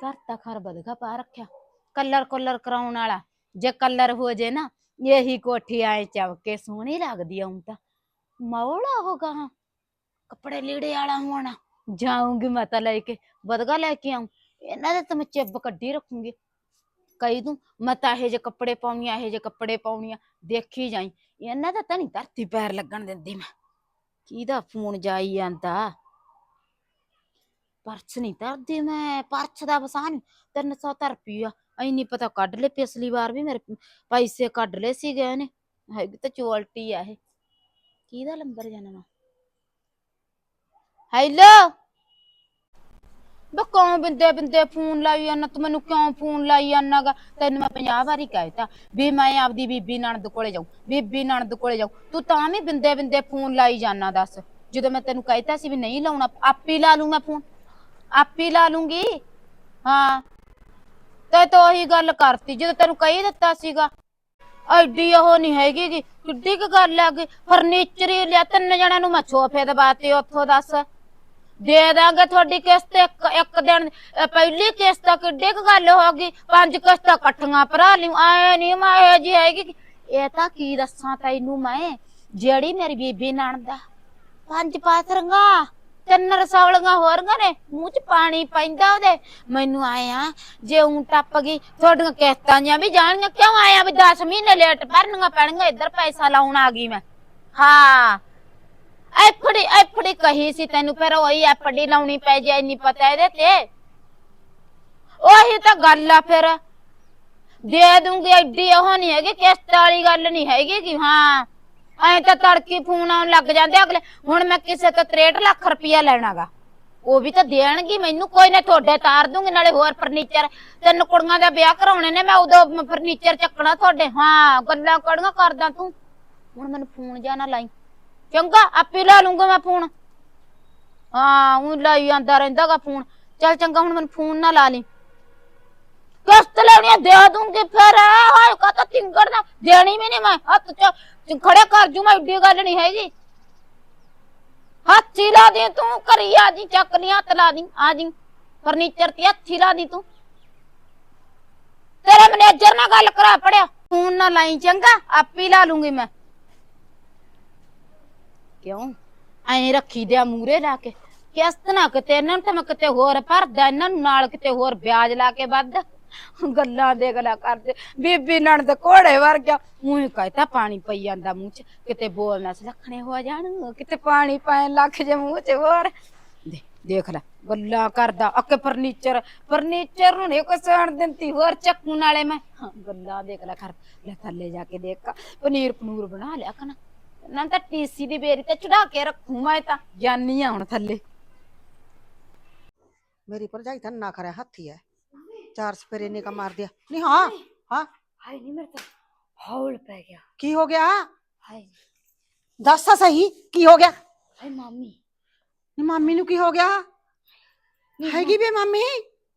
ਘਰ ਤਾਂ ਖਰ ਬਦਗਾ ਪਾ ਰੱਖਿਆ ਕਲਰ ਕੋਲਰ ਕਰਾਉਣ ਵਾਲਾ ਜੇ ਕਲਰ ਹੋ ਜੇ ਨਾ ਇਹੀ ਕੋਠੀ ਆਏ ਚਵਕੇ ਸੋਹਣੀ ਲੱਗਦੀ ਆਉਂ ਤਾਂ ਮੌਲਾ ਹੋਗਾ ਹਾਂ ਕੱਪੜੇ ਲੀੜੇ ਵਾਲਾ ਹੋਣਾ ਜਾਊਂਗੀ ਮੈਂ ਤਾਂ ਲੈ ਕੇ ਬਦਗਾ ਲੈ ਕੇ ਆਉਂ ਇਹਨਾਂ ਦੇ ਤਾਂ ਮੈਂ ਚਿੱਬ ਕੱਢੀ ਰੱਖੂੰਗੀ ਕਈ ਦੂੰ ਮੈਂ ਤਾਂ ਇਹੋ ਜਿਹੇ ਕੱਪੜੇ ਪਾਉਣੀ ਇਹੋ ਜਿਹੇ ਕੱਪੜੇ ਪਾਉਣੀ ਆ ਦੇਖੀ ਜਾਈ ਇਹਨਾਂ ਦਾ ਤਾਂ ਨਹੀਂ ਧਰਤੀ ਪੈਰ ਲੱਗਣ ਦਿੰਦੀ ਮੈਂ ਕਿਹਦਾ ਫੋਨ ਜਾਈ ਜਾਂਦਾ ਪਰਸ ਨਹੀਂ ਧਰਦੀ, ਮੈਂ ਪਰਸ ਦਾ ਵਸਾਨ 300 ਤਾਂ ਰੁਪਈਆ ਐਨੀ ਪਤਾ ਕੱਢ ਲੈ ਪਿਛਲੀ ਵਾਰ ਵੀ ਮੇਰੇ ਪੈਸੇ ਕੱਢ ਲਏ ਸੀਗੇ ਇਹਨੇ। ਹੈਗੀ ਤਾਂ ਚੋਲਟੀ ਆ ਇਹ। ਕਿਹਦਾ ਨੰਬਰ ਜਾਣਾ ਵਾ ਹੈਲੋ? ਬਕੋਂ ਬਿੰਦੇ ਬਿੰਦੇ ਫੋਨ ਲਾਈ ਜਾਂਦਾ? ਤੂੰ ਮੈਨੂੰ ਕਿਉਂ ਫੋਨ ਲਾਈ ਜਾਂਦਾਗਾ? ਤੈਨੂੰ ਮੈਂ 50 ਵਾਰੀ ਕਹਿਤਾ ਵੀ ਮੈਂ ਆਪਦੀ ਬੀਬੀ ਨਣਦ ਕੋਲੇ ਜਾਉਂ ਬੀਬੀ ਨਣਦ ਕੋਲੇ ਜਾਉਂ ਤੂੰ ਤਾਂ ਵੀ ਬਿੰਦੇ ਬਿੰਦੇ ਫੋਨ ਲਾਈ ਜਾਂਦਾ ਦੱਸ। ਜਦੋਂ ਮੈਂ ਤੈਨੂੰ ਕਹਿਤਾ ਸੀ ਵੀ ਨਹੀਂ ਲਾਉਣਾ, ਆਪੇ ਲਾ ਲੂ ਮੈਂ ਫੋਨ। ਆਪੇ ਲਾ ਲੂੰਗੀ। ਹਾਂ। ਤੇ ਤੋ ਉਹੀ ਗੱਲ ਕਰਤੀ, ਜਦੋਂ ਤੈਨੂੰ ਕਹੀ ਦਿੱਤਾ ਸੀਗਾ। ਐਡੀ ਉਹ ਨਹੀਂ ਹੈਗੀ ਗੀ। ਕਿੱਡੀ ਕੁ ਗੱਲ ਆ ਗਈ ਫਰਨੀਚਰ ਹੀ ਲਿਆ, ਤਿੰਨ ਜਣਿਆਂ ਨੂੰ ਮੈਂ ਸੋਫੇ ਦਬਾਤੇ ਉੱਥੋਂ ਦੱਸ। ਦੇ ਦਾਂਗੇ ਤੁਹਾਡੀ ਕਿਸ਼ਤ ਇੱਕ ਇੱਕ ਦਿਨ ਪਹਿਲੀ ਕਿਸ਼ਤ ਤਾਂ ਕਿੱਡੀ ਕੁ ਗੱਲ ਹੋ ਗਈ। ਪੰਜ ਕਿਸ਼ਤਾਂ ਇਕੱਠੀਆਂ ਭਰਾ ਲਿਓ। ਐ ਨਹੀਂ ਮੈਂ ਇਹ ਜੀ ਹੈਗੀ ਇਹ ਤਾਂ ਕੀ ਦੱਸਾਂ ਤੈਨੂੰ ਮੈਂ? ਜਿਹੜੀ ਮੇਰੀ ਬੀਬੀ ਨਣਦਾ ਪੰਜ ਪਾਥਰੀਆਂ। ਤਿੰਨ ਰਸੌਲੀਆਂ ਹੋਰਗਾਂ ਨੇ, ਮੂੰਹ 'ਚ ਪਾਣੀ ਪੈਂਦਾ ਉਹਦੇ। ਮੈਨੂੰ ਆਇਆ ਜੇ ਉਂ ਟੱਪ ਗਈ, ਤੁਹਾਡੀਆਂ ਕਿਸ਼ਤਾਂ ਜਾਂ ਵੀ ਜਾਣਗੀਆਂ, ਕਿਉਂ ਆਇਆ ਵੀ 10 ਮਹੀਨੇ ਲੇਟ ਭਰਨੀਆਂ ਪੈਣਗੀਆਂ, ਇੱਧਰ ਪੈਸਾ ਲਾਉਣ ਆ ਗਈ ਮੈਂ। ਹਾਂ। ਐਫੜੀ ਐਫੜੀ ਕਹੀ ਸੀ ਤੈਨੂੰ, ਫਿਰ ਉਹੀ ਐਫੜੀ ਲਾਉਣੀ ਪੈ ਜੇ, ਇੰਨੀ ਪਤਾ ਇਹਦੇ ਤੇ। ਉਹੀ ਤਾਂ ਗੱਲ ਆ ਫਿਰ। ਦੇ ਦੂੰਗੀ, ਐਡੀ ਉਹ ਨਹੀਂ ਹੈਗੀ, ਕਿਸ਼ਤ ਵਾਲੀ ਗੱਲ ਨਹੀਂ ਹੈਗੀ ਕਿ, ਹਾਂ। ਐਂ ਤਾਂ ਤੜਕੀ ਫੋਨ ਆਉਣ ਲੱਗ ਜਾਂਦੇ ਅਗਲੇ। ਹੁਣ ਮੈਂ ਕਿਸੇ ਤੋਂ 63 ਲੱਖ ਰੁਪਇਆ ਲੈਣਾਗਾ। ਉਹ ਵੀ ਤਾਂ ਦੇਣਗੀ ਮੈਨੂੰ ਕੋਈ ਨਾ ਤੁਹਾਡੇ ਤਾਰ ਦੂੰਗੀ ਨਾਲੇ ਹੋਰ ਫਰਨੀਚਰ ਤਿੰਨ ਕੁੜੀਆਂ ਦਾ ਵਿਆਹ ਕਰਾਉਣੇ ਨੇ ਮੈਂ ਉਦੋਂ ਫਰਨੀਚਰ ਚੱਕਣਾ ਤੁਹਾਡੇ। ਹਾਂ ਗੱਲਾਂ ਕੜੀਆਂ ਕਰਦਾ ਤੂੰ। ਹੁਣ ਮੈਨੂੰ ਫੋਨ ਜਾ ਨਾ ਲਾਈ। ਚੰਗਾ ਆਪੇ ਲਾ ਲੂੰਗਾ ਮੈਂ ਫੋਨ। ਹਾਂ ਉਹ ਲਾਈ ਜਾਂਦਾ ਰਹਿੰਦਾਗਾ ਫੋਨ। ਚੱਲ ਚੰਗਾ ਹੁਣ ਮੈਨੂੰ ਫੋਨ ਨਾ ਲਾ ਲਈ। ਕਿਸ਼ਤ ਲੈਣੀ ਆ, ਦੇ ਦੂੰਗੀ ਫਿਰ। ਹਾਏ ਕਾ ਤਿੰਗੜ ਨਾ ਦੇਣੀ ਵੀ ਨਹੀਂ ਮੈਂ ਹੱਥ ਚ। ਖੜੇ ਕਰ ਜੂ, ਮੈਂ ਏਡੀ ਗੱਲ ਨਹੀਂ ਹੈਗੀ। ਹੱਥੀ ਲਾ ਦੇ ਤੂੰ ਕਰੀ ਆ ਜੀ, ਚੱਕ ਲਈ ਹੱਥ ਲਾ ਦੀ, ਆ ਜੀ। ਫਰਨੀਚਰ ਤੇ ਹੱਥੀ ਲਾ ਦੀ ਤੂੰ। ਤੇਰੇ ਮੈਨੇਜਰ ਨਾਲ ਗੱਲ ਕਰਾ ਪੜਿਆ। ਫੋਨ ਨਾ ਲਾਈ ਚੰਗਾ, ਆਪੇ ਲਾ ਲੂੰਗੀ ਮੈਂ। ਕਿਉਂ? ਐਂ ਰੱਖੀ ਦਿਆ ਮੂਰੇ ਲਾ ਕੇ। ਕਿਸ ਨਾ ਕਿਤੇ ਇਹਨਾਂ ਨੂੰ ਤਾਂ ਮੈਂ ਕਿਤੇ ਹੋਰ ਭਰਦਾ, ਇਹਨਾਂ ਨੂੰ ਨਾਲ ਕਿਤੇ ਹੋਰ ਵਿਆਜ ਲਾ ਕੇ ਵੱਧ। ਗੱਲਾਂ ਦੇ ਗੱਲਾਂ ਕਰਦੇ। ਬੀਬੀ ਨਣਦ ਕੋੜੇ ਵਰਗਾ। ਮੂੰਹ ਕਹਿਤਾ ਪਾਣੀ ਪਈ ਜਾਂਦਾ ਮੂੰਹ ਚ। ਕਿਤੇ ਬੋਲਣਾ ਸਲਖਣੇ ਹੋ ਜਾਣ। ਕਿਤੇ ਪਾਣੀ ਪੈਣ ਲੱਗ ਜੇ ਮੂੰਹ ਚ ਹੋਰ। ਦੇ ਦੇਖ ਲੈ ਗੱਲਾਂ ਕਰਦਾ। ਅੱਕੇ ਫਰਨੀਚਰ ਫਰਨੀਚਰ ਨੂੰ ਨਹੀਂ ਕੋਈ ਸਣ ਦਿੰਦੀ। ਹੋਰ ਚੱਕੂ ਨਾਲੇ ਮੈਂ। ਹਾਂ, ਗੱਲਾਂ ਦੇਖ ਲੈ ਕਰ। ਲੈ ਥੱਲੇ ਜਾ ਕੇ ਦੇਖ। ਪਨੀਰ ਪਨੂਰ ਬਣਾ ਲਿਆ ਕਨਾ। ਨਾ ਤਾਂ ਟੀਸੀ ਦੀ ਬੇਰੀ ਤੇ ਚੜਾ ਕੇ ਰੱਖੂ ਮੈਂ ਤਾਂ। ਜਾਨੀ ਆ ਹੁਣ ਥੱਲੇ। ਮੇਰੀ ਭਰਜਾਈ ਤਾਂ ਨਾ ਖਰਿਆ ਹੱਥੀ ਐ। ਚਾਰ ਸਪੇਰੇ ਨੇ ਕਾ ਮਾਰ ਦਿਆ ਨਹੀਂ ਹਾਂ ਹਾਂ। ਹਾਏ ਨਹੀਂ ਮੇਰੇ ਤਾਂ ਹੌਲ ਪੈ ਗਿਆ। ਕੀ ਹੋ ਗਿਆ? ਹਾਏ ਦੱਸ ਤਾਂ ਸਹੀ ਕੀ ਹੋ ਗਿਆ? ਹਾਏ ਮਾਮੀ। ਨੀ ਮਾਮੀ ਨੂੰ ਕੀ ਹੋ ਗਿਆ? ਹੈਗੀ ਵੀ ਮਾਮੀ?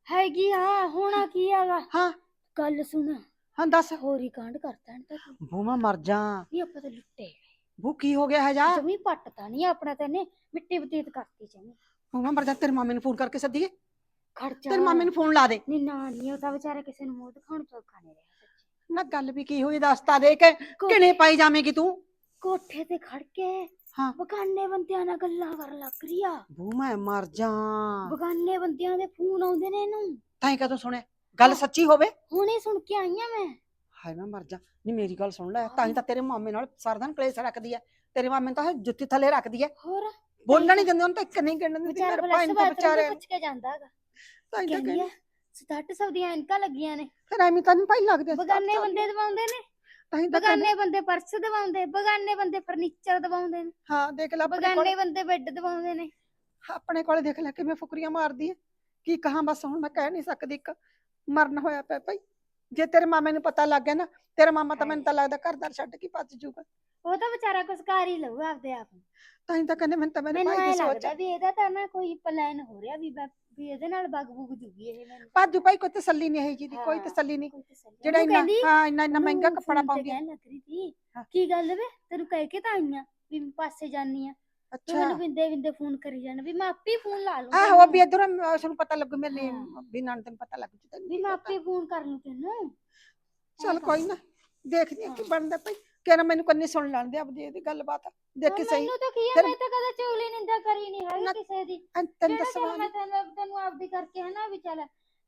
ਹੈਗੀ ਆ ਹੋਣਾ ਕੀ ਹੈਗਾ? ਹਾਂ। ਗੱਲ ਸੁਣ। ਹਾਂ ਦੱਸ। ਹੋਰੀ ਕਾਂਡ ਕਰਤਾ ਨੇ ਤਾਂ ਤੂੰ ਬੂ ਮੈਂ ਮਰ ਜਾ। ਨਹੀਂ ਆਪਾਂ ਤਾਂ ਲੁੱਟੇ ਬੂ ਕੀ ਹੋ ਗਿਆ ਹੈ ਜਾ? ਜਮੀ ਪੱਟਤਾ ਨਹੀਂ ਆਪਣਾ ਤਾਂ ਨੇ ਮਿੱਟੀ ਬਤੀਤ ਕਰਤੀ ਜਮੀ। ਬੂ ਮੈਂ ਮਰ ਜਾ ਤੇਰੇ ਮਾਮੇ ਨੂੰ ਫੋਨ ਕਰਕੇ ਸੱਦੀਏ। ਖਰਚਾ ਤੇਰੇ ਮਾਮੇ ਨੂੰ ਫੋਨ ਲਾ ਦੇ। ਨਹੀਂ ਨਾ ਨਹੀਂ ਉਹ ਤਾਂ ਵਿਚਾਰਾ ਕਿਸੇ ਨੂੰ ਮੂੰਹ ਦਿਖਾਉਣ ਚੋਖਾ ਨਹੀਂ ਰਿਹਾ ਸੱਚੀ। ਨਾ ਗੱਲ ਵੀ ਕੀ ਹੋਈ ਦੱਸ ਤਾਂ ਦੇ ਕੇ ਕਿਨੇ ਪਾਈ ਜਾਵੇਂਗੀ ਤੂੰ? ਕੋਠੇ ਤੇ ਖੜ ਕੇ ਹਾਂ। ਬਗਾਨੇ ਬੰਦਿਆਂ ਨਾਲ ਗੱਲਾਂ ਕਰਨ ਲੱਗ ਰਹੀ ਆ। ਬੂ ਮੈਂ ਮਰ ਜਾ। ਬਗਾਨੇ ਬੰਦਿਆਂ ਦੇ ਫੋਨ ਆਉਂਦੇ ਨੇ ਇਹਨੂੰ। ਤਾਂ ਕਦੋਂ ਸੁਣਿਆ? ਗੱਲ ਸੱਚੀ ਹੋਵੇ? ਹੁਣੇ ਸੁਣ ਕੇ ਆਈਆਂ ਮੈਂ। ਹਾਏ ਮੈਂ ਮਰ ਜਾ। ਨਹੀਂ ਮੇਰੀ ਗੱਲ ਸੁਣ ਲੈ ਤਾਂ ਹੀ ਤਾਂ ਤੇਰੇ ਮਾਮੇ ਨਾਲ ਸਾਰਾ ਦਿਨ ਕਲੇਸ਼ ਰੱਖਦੀ ਐ ਤੇਰੇ ਮਾਮੇ ਨੂੰ ਤਾਂ ਇਹ ਜੁੱਤੀ ਥੱਲੇ ਰੱਖਦੀ ਐ ਹੋਰ? ਬੋਲਣਾ ਨਹੀਂ ਦਿੰਦੇ ਉਹਨੂੰ ਤਾਂ ਇੱਕ ਨਹੀਂ ਕਹਿਣ ਦਿੰਦੀ ਵਿਚਾਰ ਮੇਰੇ ਤਾਂ ਸਵਾਦ ਵਿਚਾਰੇ ਪੁੱਛ ਕੇ ਜਾਂਦਾ ਹੈਗਾ। ਤਾਂ ਕਹਿੰਦੀ ਕਹਿੰਦੀ ਆ 67 ਦੀਆਂ ਐਨਕਾਂ ਲੱਗੀਆਂ ਨੇ। ਫਿਰ ਐਵੇਂ ਤਾਂ ਨਹੀਂ ਭਾਈ ਲੱਗਦੇ ਬਗਾਨੇ ਬੰਦੇ ਦਵਾਉਂਦੇ ਨੇ। ਤਾਂ ਹੀ ਤਾਂ ਕਹਿੰਦੀ ਬਗਾਨੇ ਬੰਦੇ ਪਰਸ ਦਵਾਉਂਦੇ ਬਗਾਨੇ ਬੰਦੇ ਫਰਨੀਚਰ ਦਵਾਉਂਦੇ ਨੇ। ਹਾਂ ਦੇਖ ਲੈ ਆਪਣੇ ਬਗਾਨੇ ਕੋਲ ਬੰਦੇ ਬੈੱਡ ਦਵਾਉਂਦੇ ਨੇ। ਆਪਣੇ ਕੋਲੇ ਦੇਖ ਲੈ ਕਿਵੇਂ ਫੁਕਰੀਆਂ ਮਾਰਦੀ ਐ। ਕੀ ਕਹਾਂ ਬਸ ਹੁਣ ਮੈਂ ਕਹਿ ਨਹੀਂ ਸਕਦੀ ਇੱਕ। ਮਰਨ ਹੋਇਆ ਪਿਆ ਭਾਈ। ਜੇ ਤੇਰੇ ਮਾਮੇ ਨੂੰ ਪਤਾ ਲੱਗ ਗਿਆ ਨਾ ਤੇਰਾ ਮਾਮਾ ਤਾਂ ਮੈਨੂੰ ਤਾਂ ਲੱਗਦਾ ਘਰ-ਦਰ ਛੱਡ ਕੇ ਭੱਜ ਜਾਊਗਾ ਉਹ ਤਾਂ ਵਿਚਾਰਾ ਕੁਛ ਕਰ ਹੀ ਲਊ ਆਪਦੇ ਆਪ ਨੂੰ। ਤਾਂ ਹੀ ਤਾਂ ਕਹਿੰਦੇ ਮੈਨੂੰ ਤਾਂ ਮੇਰੇ ਮੈਨੂੰ ਭਾਈ ਐ ਦੀ ਸੋਚ ਲੱਗਦਾ ਵੀ ਇਹਦਾ ਤਾਂ ਨਾ ਕੋਈ ਪਲਾਨ ਹੋ ਰਿਹਾ ਵੀ ਮੈਂ- ਵੀ ਇਹਦੇ ਨਾਲ ਬਗ ਬੁਗ ਜੂਗੀ ਇਹ ਮੈਨੂੰ। ਭਾਜੂ ਭਾਈ ਕੋਈ ਤਸੱਲੀ ਨਹੀਂ ਹੈ ਜੀ ਦੀ ਕੋਈ ਹਾਂ। ਤਸੱਲੀ ਨਹੀਂ। ਕੋਈ ਤਸੱਲੀ ਜਿਹੜਾ ਉਹਨੂੰ ਇੰਨਾ ਕਹਿੰਦੀ, ਹਾਂ ਇੰਨਾ ਇੰਨਾ ਮਹਿੰਗਾ ਉਹਨੂੰ ਕੱਪੜਾ phone ਤੇ ਪਾਉਂਦੀ ਕਹਿਣ ਲੱਗ ਰਹੀ ਸੀ ਹਾਂ। ਕੀ ਗੱਲ ਵੇ? ਤੈਨੂੰ ਕਹਿ ਕੇ ਤਾਂ ਆਈਆਂ ਵੀ ਮੈਂ ਪਾਸੇ ਜਾਨੀ ਆ। ਤੂੰ ਅੱਛਾ। ਮੈਨੂੰ ਬਿੰਦੇ ਬਿੰਦੇ ਫੋਨ ਕਰੀ ਜਾਣਾ ਵੀ ਮੈਂ ਆਪੇ ਫੋਨ ਲਾ ਲੂੰ ਆਹੋ ਵੀ ਇਧਰੋਂ ਉਸ ਨੂੰ ਪਤਾ ਲੱਗੂ ਮੇਰੇ ਲਈ ਹਾਂ। ਵੀ ਤੈਨੂੰ ਪਤਾ ਲੱਗ ਜੂ ਤੈਨੂੰ ਵੀ ਮੈਂ। ਆਪੇ ਫੋਨ ਕਰ ਲੂੰ ਤੈਨੂੰ। ਚੱਲ ਕੋਈ ਨਾ ਦੇਖਦੀ ਆ ਕੀ ਬਣਦਾ ਭਾਈ। ਕਿਹੜਾ ਮੈਨੂੰ ਕੰਨੀ ਸੁਣ ਲੈਣ ਦੇ ਆਪਦੀ ਇਹਦੀ ਗੱਲਬਾਤ ਦੇਖੀ ਸਹੀ। ਮੈਨੂੰ ਤਾਂ ਕੀ ਆ ਫਿਰ- ਮੈਂ ਤਾਂ ਕਦੇ ਚੁਗਲੀ ਨਿੰਦਾ ਕਰੀ ਨਹੀਂ ਹੈਗੀ ਨਾ- ਕਿਸੇ ਦੀ। ਤੈਨੂੰ ਜਿਹੜਾ ਚੱਲ ਮੈਂ ਤੈਨੂੰ ਤੈਨੂੰ ਆਪਦੀ ਕਰਕੇ ਹੈ ਨਾ ਵੀ ਚੱਲ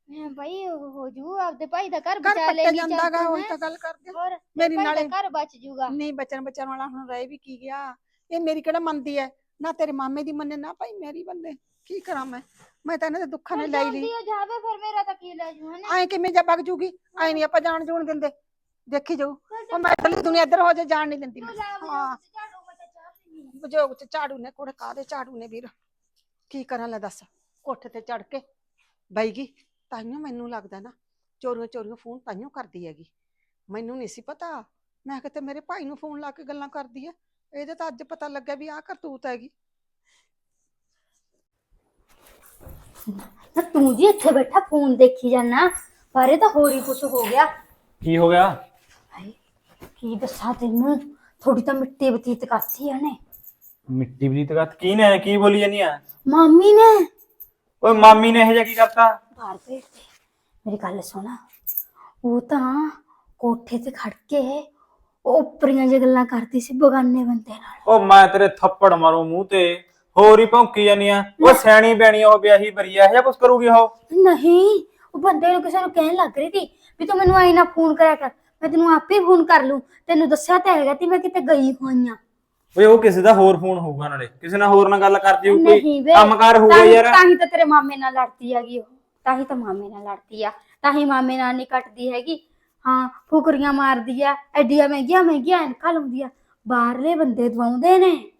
ਮੈਂ ਭਾਈ ਉਹ ਹੋ ਜੂ ਆਪਦੇ ਭਾਈ ਦਾ ਘਰ ਘਰ ਬਚਾ ਪੱਟਿਆ ਲੈਣੀ ਜਾਂਦਾਗਾ ਉਹੀ ਤਾਂ ਗੱਲ ਕਰਦੇ। ਆ। ਹੋਰ ਮੇਰੀ ਭਾਈ ਦਾ ਨਾਲੇ ਘਰ ਬਚ ਜੂਗਾ। ਨਹੀਂ ਬਚਨ ਬਚਨ ਵਾਲਾ ਹੁਣ ਰਹਿ ਵੀ ਕੀ ਗਿਆ। ਇਹ ਮੇਰੀ ਕਿਹੜਾ ਮੰਨਦੀ ਐ? ਨਾ ਤੇਰੇ ਮਾਮੇ ਦੀ ਮੰਨੇ ਨਾ ਭਾਈ ਮੇਰੀ ਬੰਦੇ ਕੀ ਕਰਾਂ ਮੈਂ? ਮੈਂ ਤਾਂ ਇਹਨਾਂ ਦੇ ਦੁੱਖਾਂ ਨੇ ਲੈ ਲਈ ਜਾਂਦੀ ਜਾਵੇ ਫਿਰ ਮੇਰਾ ਤਾਂ ਕੀ ਲੈ ਜੂ ਹਨਾ? ਐ ਕਿਵੇਂ ਜਾ ਵਗ ਜੂਗੀ? ਐ ਨਹੀਂ ਆਪਾਂ ਜਾਣ ਜੂਣ ਦਿੰਦੇ। ਦੇਖੀ ਜਾਊ ਉਹ ਮੈਂ ਇਧਰਲੀ ਦੁਨੀਆ ਇੱਧਰ ਹੋ ਜਾ ਜਾਣ ਨਹੀਂ ਦਿੰਦੀ ਮੈਂ। ਹਾਂ ਬਜੋਗ ਚ ਝਾੜੂ ਨੇ ਕੋੜੇ ਕਾਦੇ ਝਾੜੂ ਨੇ ਵੀਰ? ਕੀ ਕਰਾਂ ਲੈ ਦੱਸ? ਕੋਠੇ ਤੇ ਚੜ ਕੇ। ਬਈਗੀ ਤਾਈਓ ਮੈਨੂੰ ਲੱਗਦਾ ਨਾ ਚੋਰੀਆਂ ਚੋਰੀਆਂ ਫੋਨ ਤਾਈਓ ਕਰਦੀ ਹੈਗੀ। ਮੈਨੂੰ ਨਹੀਂ ਸੀ ਪਤਾ। ਮੈਂ ਕਿਤੇ ਮੇਰੇ ਭਾਈ ਨੂੰ ਫੋਨ ਲਾ ਕੇ ਗੱਲਾਂ ਕਰਦੀ ਹੈ ਇਹਦੇ ਤਾਂ ਅੱਜ ਪਤਾ ਲੱਗਾ ਵੀ ਆਹ ਕਰਤੂਤ ਹੈਗੀ। ਨਾ ਤੂੰ ਜੀ ਇੱਥੇ ਬੈਠਾ ਫੋਨ ਦੇਖੀ ਜਾਣਾ ਪਰ ਇਹ ਤਾਂ ਹੋਰ ਹੀ ਕੁਝ ਹੋ ਗਿਆ। ਕੀ ਹੋ ਗਿਆ? ਕੀ ਦੱਸਾਂ ਤੈਨੂੰ? ਥੋੜੀ ਤਾਂ ਮਿੱਟੀ ਬਤੀਤ ਕਰਤੀ ਇਹਨੇ ਮਿੱਟੀ ਵੀ ਤਗਤ ਕੀ ਨੇ? ਕੀ ਬੋਲੀ ਜਾਨੀ ਆ? ਮਾਮੀ ਨੇ। ਓਏ ਮਾਮੀ ਨੇ ਇਹ ਜਿਹਾ ਕੀ ਕਰਤਾ? ਬਾਹਰ ਭੇਜ ਦੇ। ਮੇਰੀ ਗੱਲ ਸੁਣ। ਉਹ ਤਾਂ ਕੋਠੇ ਤੇ ਖੜ ਕੇ ਉਹ ਉੱਪਰੀਆਂ ਜਿਹੀਆਂ ਗੱਲਾਂ ਕਰਦੀ ਸੀ ਬਗਾਨੇ ਬੰਦੇ ਨਾਲ। ਓ ਮੈਂ ਤੇਰੇ ਥੱਪੜ ਮਾਰੂ ਮੂੰਹ ਤੇ। ਹੋਰ ਹੀ ਭੌਂਕੀ ਜਾਨੀ ਆ। ਉਹ ਸਿਆਣੀ ਬੈਣੀ ਉਹ ਵਿਆਹੀ ਬਰੀਆ ਹੈ ਜਾਂ ਕੁਛ ਕਰੂਗੀ ਉਹ? ਨਹੀਂ। ਉਹ ਬੰਦੇ ਨੂੰ ਕਿਸੇ ਨੂੰ ਕਹਿਣ ਲੱਗ ਰਹੀ ਸੀ ਵੀ ਤੂੰ ਮੈਨੂੰ ਨਾ ਫੋਨ ਕਰਿਆ ਕਰ। ਮੈਂ ਤੈਨੂੰ ਆਪੇ ਫੋਨ ਕਰ ਲੂੰ ਤੈਨੂੰ ਦੱਸਿਆ ਤਾਂ ਹੈਗਾ ਕਿ ਮੈਂ ਕਿਤੇ ਗਈ ਹੋਈ ਆ। ਓਏ ਉਹ ਕਿਸੇ ਦਾ ਹੋਰ ਫੋਨ ਹੋਊਗਾ ਨਾਲੇ। ਕਿਸੇ ਨਾਲ ਹੋਰ ਨਾਲ ਗੱਲ ਕਰਦੀ ਹੋਊ ਕੋਈ ਨਹੀਂ ਵੇ ਕੰਮਕਾਰ ਹੋਊਗਾ ਤਾਂ ਹੀ- ਯਾਰ। ਤਾਂ ਹੀ ਤਾਂ ਤੇਰੇ ਮਾਮੇ ਨਾਲ ਲੜਦੀ ਹੈਗੀ ਉਹ। ਤਾਂ ਹੀ ਤਾਂ ਮਾਮੇ ਨਾਲ ਲੜਦੀ ਆ। ਤਾਂ ਹੀ ਮਾਮੇ ਨਾਲ ਨਹੀਂ ਕੱਟਦੀ ਹੈਗੀ। ਹਾਂ ਫੁਕਰੀਆਂ ਮਾਰਦੀ ਆ ਐਡੀਆਂ ਮਹਿੰਗੀਆਂ ਮਹਿੰਗੀਆਂ ਐਨਕਾਂ ਲਾਉਂਦੀ ਆ। ਬਾਹਰਲੇ ਬੰਦੇ ਦਵਾਉਂਦੇ ਨੇ।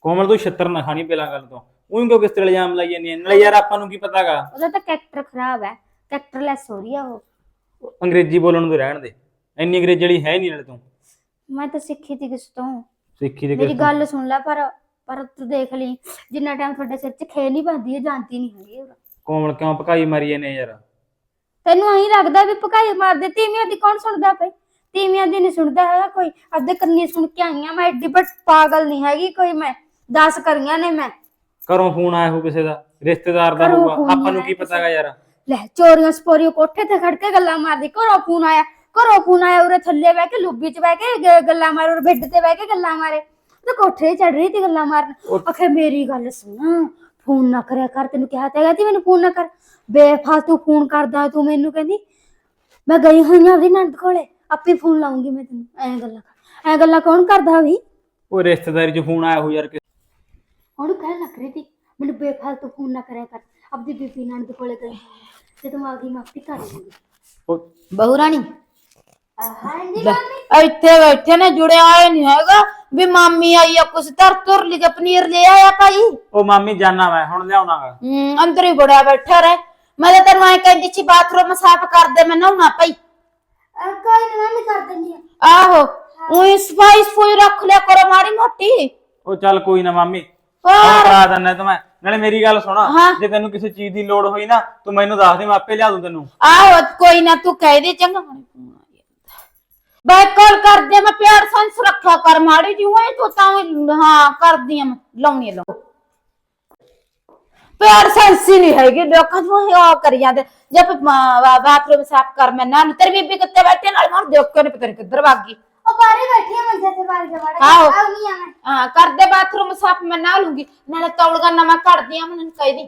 ਕੋਮਲ ਤੂੰ ਛਿੱਤਰ ਨਾ ਖਾਣੀ ਪਹਿਲਾਂ ਗੱਲ ਤੋਂ। ਉਹਨੂੰ ਕਿਉਂ ਕਿਸ ਤਰ੍ਹਾਂ ਇਲਜ਼ਾਮ ਲਾਈ ਜਾਨੀ ਆ? ਨਾਲੇ ਯਾਰ ਆਪਾਂ ਨੂੰ ਕੀ ਪਤਾਗਾ? ਉਹਦਾ ਤਾਂ ਕੈਰੈਕਟਰ ਖਰਾਬ ਹੈ। ਕੈਰੈਕਟਰਲੈਸ ਹੋ ਰਹੀ ਆ ਉਹ। ਅੰਗਰੇਜ਼ੀ ਬੋਲਣ ਨੂੰ ਤਾਂ ਰਹਿਣ ਦੇ। ਇੰਨੀ ਅੰਗਰੇਜ਼ੀ ਵਾਲੀ ਹੈ ਨਹੀਂ ਨਾਲੇ ਤੂੰ। ਮੈਂ ਤਾਂ ਸਿੱਖੀ ਤੀ ਕਿਸ ਤੋਂ। ਸਿੱਖੀ ਦੇ ਮੇਰੀ ਕਿਸ ਤੋਂ? ਗੱਲ ਸੁਣ ਲੈ ਪਰ ਪਰ ਤੂੰ ਦੇਖ ਲਈ ਜਿੰਨਾ ਟਾਈਮ ਤੁਹਾਡੇ ਸਿਰ 'ਚ ਖੇ ਨਹੀਂ ਬੰਦੀ ਇਹ ਜਾਂਦੀ ਨਹੀਂ ਹੈਗੀ ਉਹ। ਕੋਮਲ ਕਿਉਂ ਪਕਾਈ ਮਾਰੀ ਜਾਂਦੇ ਯਾਰ? ਤੈਨੂੰ ਐਂ ਲੱਗਦਾ ਵੀ ਭਕਾਈ ਮਾਰਦੇ ਤੀਵੀਆਂ ਦੀ ਕੌਣ ਸੁਣਦਾ ਪਈ ਤੀਵੀਆਂ ਦੀ ਨਹੀਂ ਸੁਣਦਾ ਹੈਗਾ ਕੋਈ। ਆਪਦੇ ਕੰਨੀ ਸੁਣ ਕੇ ਆਈਆਂ ਮੈਂ ਐਡੀ ਬਟ ਪਾਗਲ ਨਹੀਂ ਹੈਗੀ ਕੋਈ ਮੈਂ। ਦੱਸ ਕਰੀਆਂ ਨੇ ਮੈਂ। ਘਰੋਂ ਫੋਨ ਆਇਆ ਹੋ ਕਿਸੇ ਦਾ ਰਿਸ਼ਤੇਦਾਰ ਦਾ ਘਰੋਂ ਹੋਊਗਾ। phone ਆਪਾਂ ਨੂੰ ਆਇਆ ਕੀ ਪਤਾਗਾ ਯਾਰ? ਲੈ ਚੋਰੀਆਂ ਸਪੋਰੀਆਂ ਕੋਠੇ ਤੇ ਖੜ ਕੇ ਗੱਲਾਂ ਮਾਰਦੀ ਘਰੋਂ ਫੋਨ ਆਇਆ। ਘਰੋਂ ਫੋਨ ਆਇਆ ਉਰੇ ਥੱਲੇ ਬਹਿ ਕੇ ਲੁੱਬੀ 'ਚ ਬਹਿ ਕੇ ਗ- ਗੱਲਾਂ ਮਾਰ ਉਰੇ ਬੈੱਡ ਤੇ ਬਹਿ ਕੇ ਗੱਲਾਂ ਮਾਰੇ। ਤੇ ਕੋਠੇ ਚੜ ਰਹੀ ਤੀ ਗੱਲਾਂ ਮਾਰਨ। ਉਹ- ਆਖੇ ਮੇਰੀ ਗੱਲ ਸੁਣ ਫੋਨ ਨਾ ਕਰਿਆ ਕਰ ਤੈਨੂੰ ਕਿਹਾ ਤਾਂ ਹੈਗਾ ਤੀ ਮੈਨੂੰ ਫੋਨ ਨਾ ਕਰ। ਬੇਫਾਲਤੂ ਫੋਨ ਕਰਦਾ ਤੂੰ ਮੈਨੂੰ ਕਹਿੰਦੀ ਮੈਂ ਗਈ ਹੋਈ ਆਂ ਉਹਦੀ ਨੰਦ ਕੋਲੇ ਆਪੇ ਫੋਨ ਲਾਉਂਗੀ ਮੈਂ ਤੈਨੂੰ। ਐ ਗੱਲਾਂ ਕਰ ਐ ਗੱਲਾਂ ਕੌਣ ਕਰਦਾ ਵੀ? ਉਹ ਰਿਸ਼ਤੇਦਾਰੀ 'ਚ ਫੋਨ ਆਇਆ ਹੋ ਯਾਰ ਕਿ- ਉਹਨੂੰ ਕਹਿ ਲੱਗ ਰਹੀ ਤੀ ਮੈਨੂੰ ਬੇਫਾਲਤੂ ਫੋਨ ਨਾ ਕਰਿਆ ਕਰ ਆਪਦੀ ਬੀਬੀ ਨੰਦ ਕੋਲੇ ਗਈ। ਤੇ ਤੂੰ ਆਪਦੀ ਮਾਫੀ ਕਰ ਲੂੰਗੀ ਉਹ ਬਹੂ ਰਾਣੀ ਹਾਂਜੀ ਮਾਮੀ ਇੱਥੇ ਬੈਠੇ ਨੇ ਜੁੜਿਆ ਆਏ ਨਹੀਂ ਹੈਗਾ। ਵੀ ਮਾਮੀ ਆਈ ਆ ਕੁਛ ਧਰ ਤੁਰ ਲਈ ਕੇ ਪਨੀਰ ਲੈ ਆਇਆ ਭਾਈ। ਉਹ ਮਾਮੀ ਜਾਨਾ ਮੈਂ ਹੁਣ ਲਿਆਉਣਾਗਾ ਹੂੰ ਅੰਦਰ ਹੀ ਬੜਿਆ ਬੈਠਾ ਰਹਿ। ਮੈਂ ਤਾਂ ਤੈਨੂੰ ਐ ਕਹਿੰਦੀ ਸੀ ਬਾਥਰੂਮ ਸਾਫ਼ ਕਰ ਦੇ ਮੈਂ ਨਹਾਉਣਾ ਭਾਈ। ਕੋਈ ਨਾ ਮੈਂ ਕਰ ਦਿੰਦੀ ਆ। ਆਹੋ ਉਹੀ ਸਫ਼ਾਈ ਸਫੂਈ ਰੱਖ ਲਿਆ ਕਰੋ ਮਾੜੀ ਮੋਟੀ। ਉਹ ਚੱਲ ਕੋਈ ਨਾ ਮਾਮੀ ਹੋਰ? ਕਰਾ ਦਿੰਦਾ ਤੂੰ ਮੈਂ। ਨਾਲੇ ਮੇਰੀ ਗੱਲ ਸੁਣ। ਜੇ ਤੈਨੂੰ ਕਿਸੇ ਚੀਜ਼ ਦੀ ਲੋੜ ਹੋਈ ਨਾ ਤੂੰ ਮੈਨੂੰ ਦੱਸ ਦੇ ਮੈਂ ਆਪੇ ਲਿਆ ਦੂੰ ਤੈਨੂੰ। ਆਹੋ ਕੋਈ ਨਾ ਤੂੰ ਕਹਿ ਦੇ ਚੰਗਾ। ਬੈ ਕਾਲ ਕਰ ਦੇ ਮੈਂ ਪਿਆਰ ਸੰਸ ਰੱਖਿਆ ਕਰ ਮਾੜੀ ਜੀ ਹੋਏ ਤੂੰ ਤਾਂ ਹਾਂ ਕਰਦੀ ਆ ਮੈਂ ਲਾਉਣੀ ਲਾਉ। ਪਿਆਰ ਸੰਸ ਹੀ ਨਹੀਂ ਹੈਗੀ ਲੋਕਾਂ ਨੂੰ ਇਹ ਕਰੀ ਜਾਂਦੇ। ਜਦ ਬਾਥਰੂਮ ਸਾਫ਼ ਕਰ ਮੈਂ ਨਾ ਤੇਰੀ ਬੀਬੀ ਕਿੱਥੇ ਬੈਠੇ ਨਾਲ ਮਾਰ ਦੇਖ ਕੇ ਨਹੀਂ ਪਤਾ ਨੀ ਕਿੱਧਰ ਭੱਗ ਗਈ। ਉਹ ਬਾਹਰ ਹੀ ਬੈਠੀ ਆ ਮੰਜੇ ਤੇ ਬਾਹਰ ਜਾ ਵੜ ਆਹੋ। ਆਉਣੀ ਆ ਮੈਂ। ਹਾਂ ਕਰਦੇ ਬਾਥਰੂਮ ਸਾਫ਼ ਮੈਂ ਨਾ ਲੂੰਗੀ। ਨਾਲੇ ਤੌਲਗਾ ਨਵਾਂ ਕੱਢਦੀ ਆ ਮੈਨੂੰ ਕਹਿ ਦੀ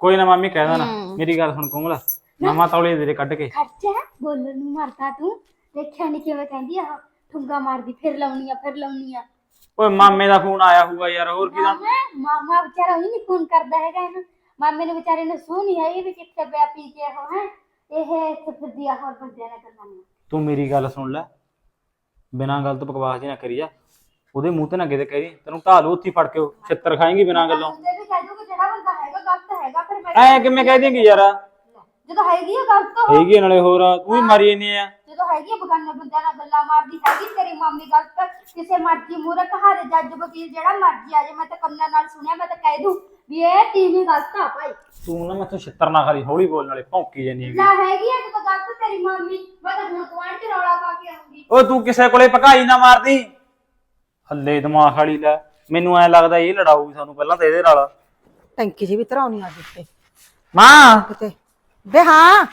ਕੋਈ ਨਾ ਮਾਮੀ ਕਹਿ ਦੇਣਾ। ਮੇਰੀ ਗੱਲ ਸੁਣ ਕੋਮਲਾ। ਨਵਾਂ ਤੌਲੇ ਦੇ ਦੇ ਕੱਢ ਕੇ। ਖਰਚਾ ਬੋਲਣ ਨੂੰ ਮਰਦਾ ਤੂੰ। ਦੇਖਿਆ ਨਹੀਂ ਕਿਵੇਂ ਕਹਿੰਦੀ ਆ ਠੁੰਗਾ ਮਾਰਦੀ ਫਿਰ ਲਾਉਣੀ ਆ ਫਿਰ ਲਾਉਣੀ ਆ। ਓਏ ਮਾਮੇ ਦਾ ਫੋਨ ਆਇਆ ਹੋਊਗਾ ਯਾਰ ਹੋਰ ਕੀ ਦਾ ਮਾਮਾ ਮਾਮਾ ਵਿਚਾਰਾ ਹੀ ਨਹੀਂ ਫੋਨ ਕਰਦਾ ਹੈਗਾ ਇਹਨੂੰ। ਮਾਮੇ ਨੂੰ ਵਿਚਾਰੇ ਨੂੰ ਸੂਹ ਨਹੀਂ ਹੈਗੀ ਵੀ ਕਿੱਥੇ ਪਿਆ ਪੀ ਕੇ ਉਹ ਹੈ। ਇਹ ਇੱਥੇ ਫਿਰਦੀ ਆ ਹੋਰ ਬੰਦਿਆਂ ਨਾਲ ਗੱਲਾਂ ਨਹੀਂ ਤੂੰ ਮੇਰੀ ਗੱਲ ਸੁਣ ਲੈ। ਬਿਨਾਂ ਗੱਲ ਤੋਂ ਬਕਵਾਸ ਜੀ ਨਾ ਕਰੀ ਜਾ। ਉਹਦੇ ਮੂੰਹ ਤੇ ਨਾ ਕਿਤੇ ਕਹਿ ਦੀ ਤੈਨੂੰ ਢਾਲੂ ਉੱਥੇ ਫੜ ਕੇ ਛਿੱਤਰ ਖਾਏਂਗੀ ਬਿਨਾਂ ਗੱਲੋਂ। ਤੇ ਵੀ ਕਹਿ ਦੂੰਗੀ ਜਿਹੜਾ ਬੰਦਾ ਹੈਗਾ ਗਲਤ ਹੈਗਾ ਫਿਰ ਮੈਂ ਐ ਕਿਵੇਂ ਕਹਿ ਦੇਂਗੀ ਯਾਰ? ਜਦੋਂ ਹੈਗੀ ਆ ਗਲਤ ਉਹ ਹੈਗੀ ਆ ਨਾਲੇ ਹੋਰ ਤੂੰ ਹੀ ਮਾਰੀ ਜਾਂਦੀ ਆ। ਜਦੋਂ ਹੈਗੀ ਆ ਬਗਾਨੇ ਬੰਦਿਆਂ ਨਾਲ ਗੱਲਾਂ ਮਾਰਦੀ ਹੈਗੀ ਤੇਰੀ ਮਾਮੀ ਗਲਤ ਕਿਸੇ ਮਰਜ਼ੀ ਮੂਰੇ ਕਹਾਰੇ ਜੱਜ ਵਕੀਲ ਜਿਹੜਾ ਮਰਜ਼ੀ ਆ ਜੇ ਮੈਂ ਤਾਂ ਕੰਨਾਂ ਨਾਲ ਸੁਣਿਆ ਮੈਂ ਤਾਂ ਕਹਿ ਦੂੰ ਵੀ ਇਹ ਟੀਵੀ ਗਲਤ ਆ ਭਾਈ। ਤੂੰ ਨਾ ਮੈਥੋਂ ਛਿੱਤਰ ਨਾ ਖਾਲੀ ਹੌਲੀ ਬੋਲ ਨਾਲੇ ਭੌਂਕੀ ਜਾਂਦੀ ਹੈਗੀ। ਨਾ ਹੈਗੀ ਆ ਜਦੋਂ ਗਲਤ ਤੇਰੀ ਮਾਮੀ ਮੈਂ ਤਾਂ ਹੁਣ ਕੁਆਂਟ ਚ ਰੌਲਾ ਪਾ ਕੇ ਆਉਂਗੀ ਓ ਤੂੰ ਕਿਸੇ ਕੋਲੇ ਭਕਾਈ ਨਾ ਮਾਰਦੀ। ਹੱਲੇ ਦਿਮਾਗ ਵਾਲੀ ਲੈ ਮੈਨੂੰ ਐ ਲੱਗਦਾ ਇਹ ਲੜਾਊਗੀ ਸਾਨੂੰ ਪਹਿਲਾਂ ਤਾਂ ਇਹਦੇ ਨਾਲ। ਟੈਂਕੀ ਜੀ ਵੀ ਧਰਾਉਣੀ ਅੱਜ ਉੱਤੇ। ਮਾਂ! ਕਿਤੇ ਬੇ ਹਾਂ।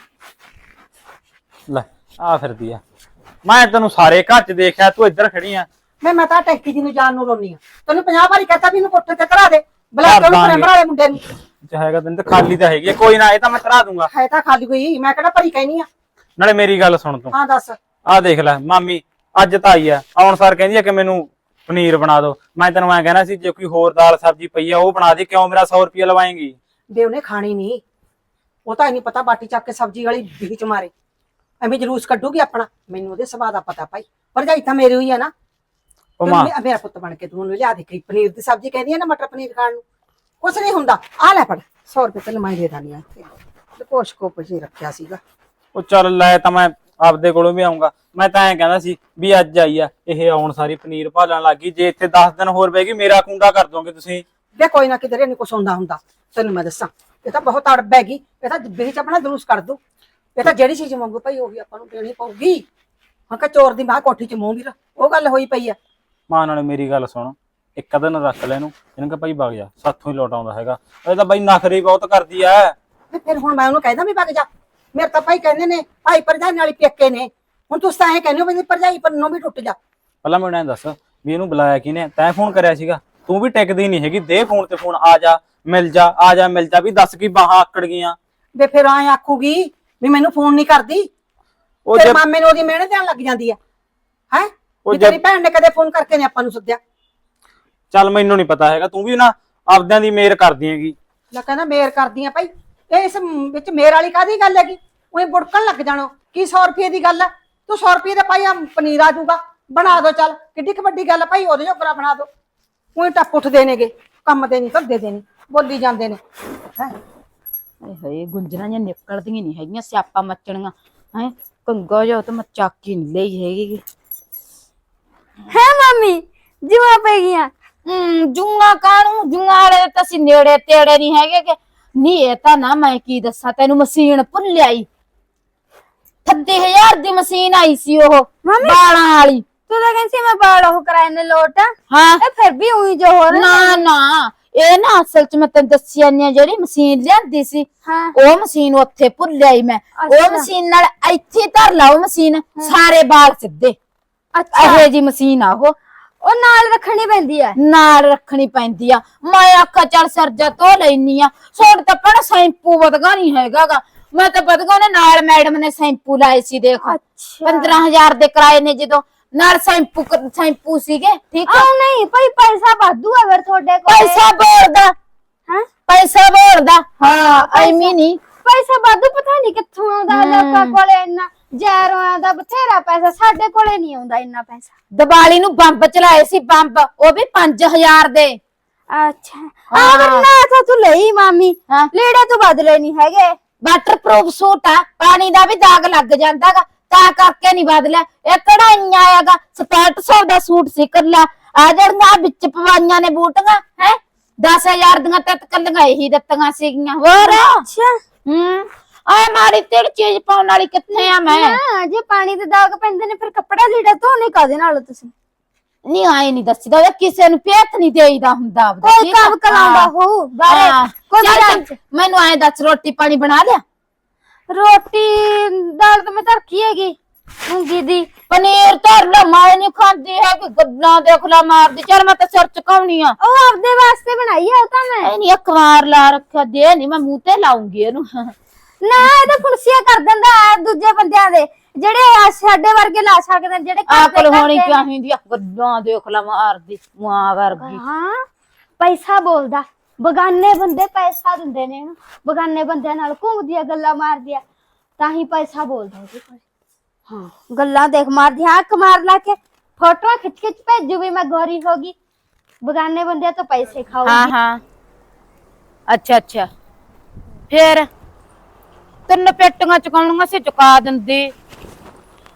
ਲੈ ਆ ਫਿਰਦੀ ਆ। ਮੈਂ ਤੈਨੂੰ ਸਾਰੇ ਘਰ ਚ ਦੇਖਿਆ ਤੂੰ ਇੱਧਰ ਖੜੀ ਆ। ਮੈਂ ਮੈਂ ਤਾਂ ਟੈਂਕੀ ਜੀ ਨੂੰ ਜਾਣ ਨੂੰ ਰੋਨੀ ਆ। ਤੈਨੂੰ 50 ਵਾਰੀ ਕਹਤਾ ਵੀ ਇਹਨੂੰ ਕੋਠੇ ਤੇ ਧਰਾ ਦੇ। ਬਲਾ ਦਾਂਗੇ। ਪ੍ਰੈਮਰ ਵਾਲੇ ਮੁੰਡੇ ਨੂੰ। ਚਾਹੇਗਾ ਤੈਨੂੰ ਤਾਂ ਖਾਲੀ ਤਾਂ ਹੈਗੀ ਆ, ਕੋਈ ਨਾ ਇਹ ਤਾਂ ਮੈਂ ਤਰਾ ਦੂੰਗਾ। ਹੈ ਤਾਂ ਖਾਲੀ ਕੋਈ। ਮੈਂ ਕਿਹੜਾ ਭਰੀ ਕਹਿਨੀ ਆ? ਨਾਲੇ ਮੇਰੀ ਗੱਲ ਸੁਣ ਤੂੰ। ਹਾਂ ਦੱਸ। ਆਹ ਦੇਖ ਲੈ ਮਾਮੀ ਅੱਜ ਤਾਂ ਆਈ ਆ। ਆਉਣ ਸਾਰ ਕਹਿੰਦੀ ਆ ਕਿ ਮੈਨੂੰ ਪਨੀਰ ਬਣਾ ਦਿਓ ਮੈਂ ਤੈਨੂੰ ਐਂ ਕਹਿਣਾ ਸੀ ਜੇ ਕੋਈ ਹੋਰ ਦਾਲ ਸਬਜ਼ੀ ਪਈ ਆ ਉਹ ਬਣਾ ਦੇ। ਕਿਉਂ ਮੇਰਾ 100 ਰੁਪਏ ਲਵਾਏਂਗੀ? ਬੇ ਉਹਨੇ ਖਾਣੀ ਨਹੀਂ ਉਹ ਤਾਂ ਨਹੀਂ ਪਤਾ ਬਾਟੀ ਚੱਕ ਕੇ ਸਬਜ਼ੀ ਵਾਲੀ ਵਿੱਚ ਮਾਰੇ। ਐਵੇਂ ਜਲੂਸ ਕੱਢੂਗੀ ਆਪਣਾ। ਮੈਨੂੰ ਉਹਦੇ ਸੁਭਾਅ ਦਾ ਪਤਾ ਭਾਈ। ਭਰਜਾਈ ਤਾਂ ਮੇਰੀ ਹੋਈ ਆ ਨਾ। ਉਹ ਤੂੰ ਮਾਂ। ਮੇ- ਮੇਰਾ ਪੁੱਤ ਬਣ ਕੇ ਤੂੰ ਉਹਨੂੰ ਲਿਆ ਦੇ ਕਈ ਪਨੀਰ ਦੀ ਸਬਜ਼ੀ ਕਹਿੰਦੀ ਆ ਨਾ ਮਟਰ ਪਨੀਰ ਖਾਣ ਨੂੰ। ਕੁਛ ਨਹੀਂ ਹੁੰਦਾ। ਆ ਲੈ ਫੜ। 100 ਰੁਪਏ ਤੈਨੂੰ ਮੈਂ ਦੇ ਦਾਨੀ ਆ ਤੇ ਕੋਸ਼ ਕੋ ਪਛੇ ਰੱਖਿਆ ਸੀਗਾ। ਉਹ ਚੱਲ ਲੈ ਤਾਂ ਮੈਂ ਆਪਦੇ ਕੋਲੋਂ ਵੀ ਆਉਂਗਾ ਮੈਂ ਤਾਂ ਐਂ ਕਹਿੰਦਾ ਸੀ ਵੀ ਅੱਜ ਆਈ ਆ। ਇਹ ਆਉਣ ਸਾਰੀ ਪਨੀਰ ਭਾਲਣ ਲੱਗੀ ਜੇ ਇੱਥੇ 10 ਦਿਨ ਹੋਰ ਬੈਗੀ ਮੇਰਾ ਕੁੰਡਾ ਕਰ ਦੋਗੇ ਤੁਸੀਂ। ਵੇ ਕੋਈ ਨਾ ਕਿਧਰੇ ਨਹੀਂ ਕੁਛ ਹੁੰਦਾ ਹੁੰਦਾ। ਤੈਨੂੰ ਮੈਂ ਦੱਸਾਂ। ਇਹ ਤਾਂ ਬਹੁਤ ਅੜਬ ਹੈਗੀ। ਇਹ ਤਾਂ ਡੱਬੇ ਚ ਆਪਣਾ ਜਲੂਸ ਕਰ ਦੂ ਇਹ ਤਾਂ ਜਿਹੜੀ ਚੀਜ਼ ਮੰਗੂ ਭਾਈ ਉਹੀ ਆਪਾਂ ਨੂੰ ਦੇਣੀ ਪਊਗੀ। ਹਾਂ ਕਿ ਚੋਰ ਦੀ ਮਾਂ ਕੋਠੀ ਚ ਮੂੰਹ ਵੀਰ ਉਹ ਗੱਲ ਹੋਈ ਪਈ ਆ। ਮਾਂ ਨਾਲੇ ਮੇਰੀ ਗੱਲ ਸੁਣ। ਇੱਕ ਦਿਨ ਰੱਖ ਲੈ ਇਹਨੂੰ। ਇਹਨੂੰ ਕਹ ਭਾਈ ਵਗ ਜਾ। ਸਾਥੋਂ ਹੀ ਲੋਟ ਆਉਂਦਾ ਹੈਗਾ। ਇਹ ਤਾਂ ਬਾਈ ਨਖਰੀ ਬਹੁਤ ਕਰਦੀ ਐ। ਤੇ ਫਿਰ ਹੁਣ ਮੈਂ ਉਹਨੂੰ ਕਹਿੰਦਾ ਵੀ ਵਗ ਜਾ। ਮੇਰੇ ਤਾਂ ਭਾਈ ਕਹਿੰਦੇ ਨੇ ਭਾਈ ਭਰਜਾਈ ਨਾਲ ਹੀ ਪੇਕੇ ਨੇ। ਹੁਣ ਤੁਸੀਂ ਤਾਂ ਐਂ ਕਹਿੰਦੇ ਹੋ ਵੀ ਭਰਜਾਈ ਪਰ ਨੂੰ ਵੀ ਟੁੱਟ ਜਾ। ਪਹਿਲਾਂ ਮੈਨੂੰ ਐਂ ਦੱਸ ਵੀ ਇਹਨੂੰ ਬੁਲਾਇਆ ਕਿਨੇ ਤੈਂ ਫੋਨ ਕਰਿਆ ਸੀਗਾ। ਤੂੰ ਵੀ ਟਿਕਦੀ ਨਹੀਂ ਹੈਗੀ ਦੇ ਫੋਨ ਤੇ ਫੋਨ ਆ ਜਾ ਮਿਲ ਜਾ ਆ ਜਾ ਮਿਲ ਜਾ ਵੀ ਦੱਸ ਕੀ ਬਾਹਾਂ ਆਕੜ ਗਈਆਂ। ਵੇ ਫਿਰ ਐਂ ਆਖੂਗੀ ਵੀ ਮੈਨੂੰ ਫੋਨ ਨਹੀਂ ਕਰਦੀ। ਉਹ ਜੇ ਮਾਮੇ ਨੂੰ ਉਹਦੀ ਮਿਹਨਤ ਆਣ ਲੱਗ ਜਾਂਦੀ ਆ। ਹੈ? ਉਹ ਤੇਰੀ ਭੈਣ ਨੇ ਕਦੇ ਫੋਨ ਕਰਕੇ ਨਹੀਂ ਆਪਾਂ ਨੂੰ ਸੱਦਿਆ। ਚੱਲ ਮੈਨੂੰ ਨਹੀਂ ਪਤਾ ਹੈਗਾ ਤੂੰ ਵੀ ਨਾ ਆਪਦਿਆਂ ਦੀ ਮੇਰ ਕਰਦੀ ਹੈਗੀ। ਲੈ ਕਹਿੰਦਾ ਮੇਰ ਕਰਦੀ ਆ ਭਾਈ ਇਹ ਇਸ ਵਿੱਚ ਮੇਰ ਵਾਲੀ ਕਾਦੀ ਗੱਲ ਹੈਗੀ? ਉਹੀ ਬੁੜਕਣ ਲੱਗ ਜਾਣੋ ਕੀ 100 ਰੁਪਏ ਦੀ ਗੱਲ ਆ? ਤੂੰ 100 ਰੁਪਏ ਦਾ ਭਾਈ ਆ ਪਨੀਰ ਆ ਜਾਊਗਾ ਬਣਾ ਦੋ ਚੱਲ ਕਿੱਡੀ ਵੱਡੀ ਗੱਲ ਭਾਈ ਉਹਦੇ ਜੋਗਰਾ ਬਣਾ ਦੋ। ਉਹੀ ਟੱਪ ਉੱਠਦੇ ਨੇਗੇ ਕੰਮ ਤੇ ਨਹੀਂ ਕਰਦੇ ਦੇ ਨਹੀਂ ਬੋਲੀ ਜਾਂਦੇ ਨੇ। ਹੈ? ਹਾਏ ਹਾਏ ਗੁੰਜਰਾਂ ਜਾਂ ਨਿਕਲਦੀਆਂ ਨਹੀਂ ਹੈਗੀਆਂ ਸਿਆਪਾ ਮੱਚਣੀਆਂ। ਹੈ? ਕੰਗਾ ਜੋ ਤਾਂ ਮੈਂ ਚੱਕ ਹੀ ਨਹੀਂ ਲਈ ਹੈਗੀ। ਹੈ ਮੰਮੀ ਜੁਆ ਪੈ ਗਈਆਂ। ਹੂੰ ਜੂਆਂ ਕਾਣੂ ਜੂਆਂ ਵਾਲੇ ਤਾਂ ਅਸੀਂ ਨੇੜੇ ਤੇੜੇ ਨਹੀਂ ਹੈਗੇ ਕਿ। ਨਹੀਂ ਇਹ ਤਾਂ ਨਾ ਮੈਂ ਕੀ ਦੱਸਾਂ ਤੈਨੂੰ ਮਸ਼ੀਨ ਭੁੱਲ ਆਈ। 30000 ਦੀ ਮਸ਼ੀਨ ਆਈ ਸੀ ਉਹ ਮੰਮੀ। ਵਾਲਾਂ ਵਾਲੀ। ਤੂੰ ਤਾਂ ਕਹਿੰਦੀ ਸੀ ਮੈਂ ਬਾਲ ਉਹ ਕਰਾਏ ਨੇ ਲੋਟ। ਹਾਂ। ਇਹ ਫਿਰ ਵੀ ਉਹੀ ਜੋ ਹੋ ਰਿਹਾ ਨਾ। ਨਾ। ਇਹ ਨਾ ਅਸਲ ਚ ਮੈਂ ਤੈਨੂੰ ਦੱਸਿਆ ਨਹੀਂ ਜਿਹੜੀ ਮਸ਼ੀਨ ਲਿਆਂਦੀ ਸੀ ਹਾਂ। ਉਹ ਮਸ਼ੀਨ ਉੱਥੇ ਭੁੱਲ ਆਈ ਮੈਂ। ਉਹ। ਮਸ਼ੀਨ ਨਾਲ ਇੱਥੇ ਧਰ ਲਾ ਉਹ ਮਸ਼ੀਨ ਸਾਰੇ ਵਾਲ ਸਿੱਧੇ। ਅੱਛਾ। ਇਹੋ ਜੀ ਮਸ਼ੀਨ ਆ ਉਹ। ਉਹ ਨਾਲ ਰੱਖਣੀ ਪੈਂਦੀ ਹੈ ਨਾਲ ਰੱਖਣੀ ਪੈਂਦੀ ਆ। ਮੈਂ ਆਖਾ ਚੱਲ ਸਰਜਾ ਧੋ ਲੈਨੀ ਆ। ਸੋੜ ਤਾਂ ਪੜਾ ਸ਼ੈਂਪੂ ਵਧਗਾ ਨਹੀਂ ਹੈਗਾਗਾ। ਮੈਂ ਤਾਂ ਵਧਗਾ ਉਹਨੇ ਨਾਲ ਮੈਡਮ ਨੇ ਸ਼ੈਂਪੂ ਲਾਏ ਸੀ ਦੇਖ। ਅੱਛਾ। 15000 ਦੇ ਕਿਰਾਏ ਨੇ ਜਦੋਂ। ਨਾਲ ਸ਼ੈਂਪੂ ਕ- ਸ਼ੈਂਪੂ ਸੀਗੇ ਠੀਕ ਆ? ਨਹੀਂ ਭਾਈ ਪੈਸਾ ਵਾਧੂ ਹੈ ਫਿਰ ਤੁਹਾਡੇ ਕੋਲ। ਪੈਸਾ ਬੋਲਦਾ। ਹਾਂ? ਪੈਸਾ ਬੋਲਦਾ। ਹਾਂ ਐਵੇਂ ਨਹੀਂ। ਪੈਸਾ ਵਾਧੂ ਪਤਾ ਨਹੀਂ ਕਿੱਥੋਂ ਆਉਂਦਾ ਲੋਕਾਂ ਕੋਲੇ ਇੰਨਾ ਜ਼ਹਿਰਾਂ ਦਾ ਬਥੇਰਾ ਪੈਸਾ ਸਾਡੇ ਕੋਲੇ ਨਹੀਂ ਆਉਂਦਾ ਇੰਨਾ ਪੈਸਾ। ਦੀਵਾਲੀ ਨੂੰ ਬੰਬ ਚਲਾਏ ਸੀ ਬੰਬ ਉਹ ਵੀ 5000 ਦੇ। ਅੱਛਾ। ਆ ਵਰਨਾ ਤਾਂ ਤੂੰ ਲਈ ਮਾਮੀ। ਹਾਂ। ਲੀੜੇ ਤੂੰ ਬਦਲੇ ਨਹੀਂ ਹੈਗੇ। ਵਾਟਰਪ੍ਰੂਫ ਸੂਟ ਆ ਪਾਣੀ ਦਾ ਵੀ ਦਾਗ ਲੱਗ ਜਾਂਦਾਗਾ। ਤਾਂ ਕਰਕੇ ਨਹੀਂ ਬਦਲਿਆ। ਇਹ ਕਢਾਈਆਂ ਆਗਾ 6700 ਦਾ ਸੂਟ ਸੀ ਕੱਲਾ ਆ ਜਿਹੜੀਆਂ ਵਿੱਚ ਪਵਾਈਆਂ ਨੇ ਬੂਟੀਆਂ ਹੈ? 10000 ਦੀਆਂ ਤੱਕ ਕੱਲੀਆਂ ਇਹੀ ਦਿੱਤੀਆਂ ਸੀਗੀਆਂ। ਹੋਰ? ਅੱਛਾ। ਹੂੰ। ਆ ਮਾਰੀ ਤੇਰੀ ਚੀਜ਼ ਪਾਉਣ ਵਾਲੀ ਕਿੱਥੇ ਆ ਮੈਂ? ਨਾ ਜੇ ਪਾਣੀ ਦੇ ਦਾਗ ਪੈਂਦੇ ਨੇ ਫਿਰ ਕੱਪੜਾ ਲੀੜਾ ਧੋਣੇ ਕਾਦੇ ਨਾਲ ਤੁਸੀਂ? ਨਹੀਂ ਆਏ ਨਹੀਂ ਦੱਸੀਦਾ। ਉਹ ਕਿਸੇ ਨੂੰ ਭੇਤ ਨਹੀਂ ਦੇਈਦਾ ਹੁੰਦਾ ਆਪਦਾ, ਕੋਈ? ਕੰਮ ਕਲਾਉਂਦਾ ਹਾਂ। ਬਾਰੇ। ਕੋਈ ਮੈਨੂੰ ਐ ਦੱਸ ਰੋਟੀ ਪਾਣੀ ਬਣਾ ਲਿਆ? ਰੋਟੀ ਦਾਲ ਤਾਂ ਮੈਂ ਧਰਕੀ ਹੈਗੀ। ਮੂੰਗੀ ਦੀ ਪਨੀਰ ਧਰ ਲੈ ਮੈਂ ਨਹੀਂ ਖਾਂਦੀ ਹੈ ਕਿ ਗੱਲਾਂ ਦੇਖ ਲਾ ਮਾਰਦੀ ਚੱਲ ਮੈਂ ਤਾਂ ਸਿਰ ਚਕਾਉਣੀ ਆ। ਉਹ ਆਪਦੇ ਵਾਸਤੇ ਬਣਾਈ ਆ ਉਹ ਤਾਂ ਮੈਂ। ਨਹੀਂ ਵਾਰ ਲਾ ਰੱਖਿਆ ਦੇ ਨਹੀਂ ਮੈਂ ਮੂੰਹ ਤੇ ਲਾਉਂਗੀ ਇਹਨੂੰ। ਨਾ ਇਹ ਤਾਂ ਫੁਲਸੀਆ ਕਰ ਦਿੰਦਾ ਆ ਦੂਜੇ ਬੰਦਿਆਂ ਦੇ। ਜਿਹੜੇ ਆ ਸਾਡੇ ਵਰਗੇ ਲਾ ਸਕਦੇ ਨੇ ਜਿਹੜੇ ਘਰ ਦੇ ਆਕਲ ਹੋਣੀ। ਚਾਹੀਦੀ ਆ ਗੱਲਾਂ ਦੇਖ ਲਾ ਮਾਰਦੀ ਮਾਂ ਵਰਗੀ। ਹਾਂ ਪੈਸਾ ਬੋਲਦਾ। ਬਗਾਨੇ ਬੰਦੇ ਪੈਸਾ ਦਿੰਦੇ ਨੇ ਇਹਨੂੰ ਬਗਾਨੇ ਬੰਦਿਆਂ ਨਾਲ ਘੁੰਮਦੀਆਂ ਗੱਲਾਂ ਮਾਰਦੀਆਂ ਤਾਂ ਹੀ ਪੈਸਾ ਬੋਲਦਾ ਕੋਲ ਹਾਂ ਗੱਲਾਂ ਦੇਖ ਮਾਰਦੀ ਅੱਖ ਮਾਰ ਲਾ ਕੇ ਫੋਟੋਆਂ ਖਿੱਚ ਖਿੱਚ ਭੇਜੂ ਵੀ ਮੈਂ ਗੋਰੀ ਹੋ ਗਈ। ਬਗਾਨੇ ਬੰਦਿਆਂ ਤੋਂ ਪੈਸੇ ਹਾਂ ਖਾਊਗੀ ਹਾਂ। ਅੱਛਾ ਅੱਛਾ। ਫੇਰ ਤਿੰਨ ਪੇਟੀਆਂ ਚੁਕਾਉਣੀਆਂ ਸੀ ਚੁਕਾ ਦਿੰਦੀ।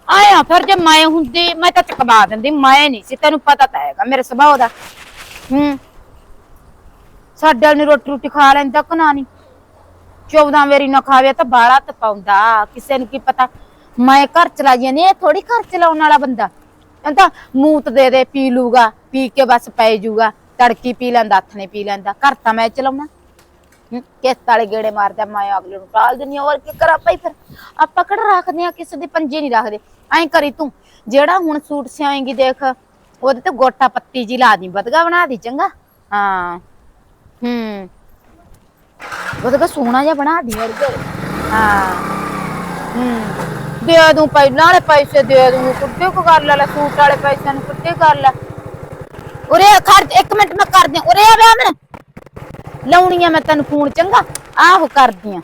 ਆਇਆ ਫਿਰ ਜੇ ਮੈਂ ਹੁੰਦੀ ਮੈਂ ਤਾਂ ਚੁਕਵਾ ਦਿੰਦੀ ਮੈਂ ਨਹੀਂ ਸੀ ਤੈਨੂੰ ਪਤਾ ਤਾਂ ਹੈਗਾ ਮੇਰੇ ਸੁਭਾਅ ਦਾ। ਹੂੰ। ਸਾਡੇ ਵਾਲ ਨੀ ਰੋਟੀ ਰੋਟੀ ਖਾ ਲੈਂਦਾ ਕਨਾ ਨਹੀਂ 14 ਵੇਰੀ ਨਾ ਖਾਵੇ ਤਾਂ ਬਾਲਾ ਤਾਂ ਕਿਸੇ ਨੂੰ ਕੀ ਪਤਾ। ਮੈਂ ਘਰ ਚਲਾ ਜਾਂਦੀ ਇਹ ਥੋੜੀ ਘਰ ਚਲਾਉਣ ਵਾਲਾ ਬੰਦਾ। ਕਹਿੰਦਾ ਤਾਂ ਮੂਤ ਦੇ ਦੇ ਪੀ ਲੂਗਾ ਪੀ ਕੇ ਬਸ ਪੈ ਜੂਗਾ। ਤੜਕੀ ਪੀ ਲੈਂਦਾ ਹੱਥ ਨੇ ਪੀ ਲੈਂਦਾ। ਘਰ ਤਾਂ ਮੈਂ ਚਲਾਉਣਾ। ਹੂੰ, ਕਿਸ ਤਾਲੇ ਗੇੜੇ ਮਾਰਦਾ ਮੈਂ ਅਗਲੇ ਨੂੰ ਟਾਲ ਦਿੰਦੀ ਹਾਂ, ਹੋਰ ਕੀ ਕਰਾਂ ਭਾਈ ਫਿਰ? ਆਪਾਂ ਕਿਹੜਾ ਰੱਖਦੇ ਆ ਕਿਸੇ ਦੇ ਪੰਜੇ ਨਹੀਂ ਰੱਖਦੇ। ਐਂ ਕਰੀ ਤੂੰ ਜਿਹੜਾ ਹੁਣ ਸੂਟ ਸਿਆਏਂਗੀ ਦੇਖ ਉਹਦੇ ਤੇ ਗੋਟਾ ਪੱਤੀ ਜੀ ਲਾ ਦੀ ਬਦਗਾ ਬਣਾ ਦੀ ਚੰਗਾ? ਹਾਂ। ਹੂੰ। ਬਦਗਾ ਸੋਹਣਾ ਜਿਹਾ ਬਣਾ ਦੀ ਅੜਗੇ ਹਾਂ। ਹੂੰ। ਦੇ ਦੂੰ ਪਹਿਲਾਂ ਵਾਲੇ ਪੈਸੇ ਦੇ ਦੂੰ ਕੁੱਤੇ ਕੋ ਕਰ ਲੈ ਲੈ ਸੂਟ ਵਾਲੇ ਪੈਸਿਆਂ ਨੂੰ ਕੁੱਤੇ ਕਰ ਲੈ। ਉਰੇ ਖੜ ਇੱਕ ਮਿੰਟ ਮੈਂ ਕਰਦੀ ਆਂ। ਉਰੇ ਆ ਵੇ ਅਮਨ। ਲਾਉਣੀ ਆ ਮੈਂ ਤੈਨੂੰ ਫੋਨ ਚੰਗਾ? ਆਹੋ ਕਰਦੀ ਆ।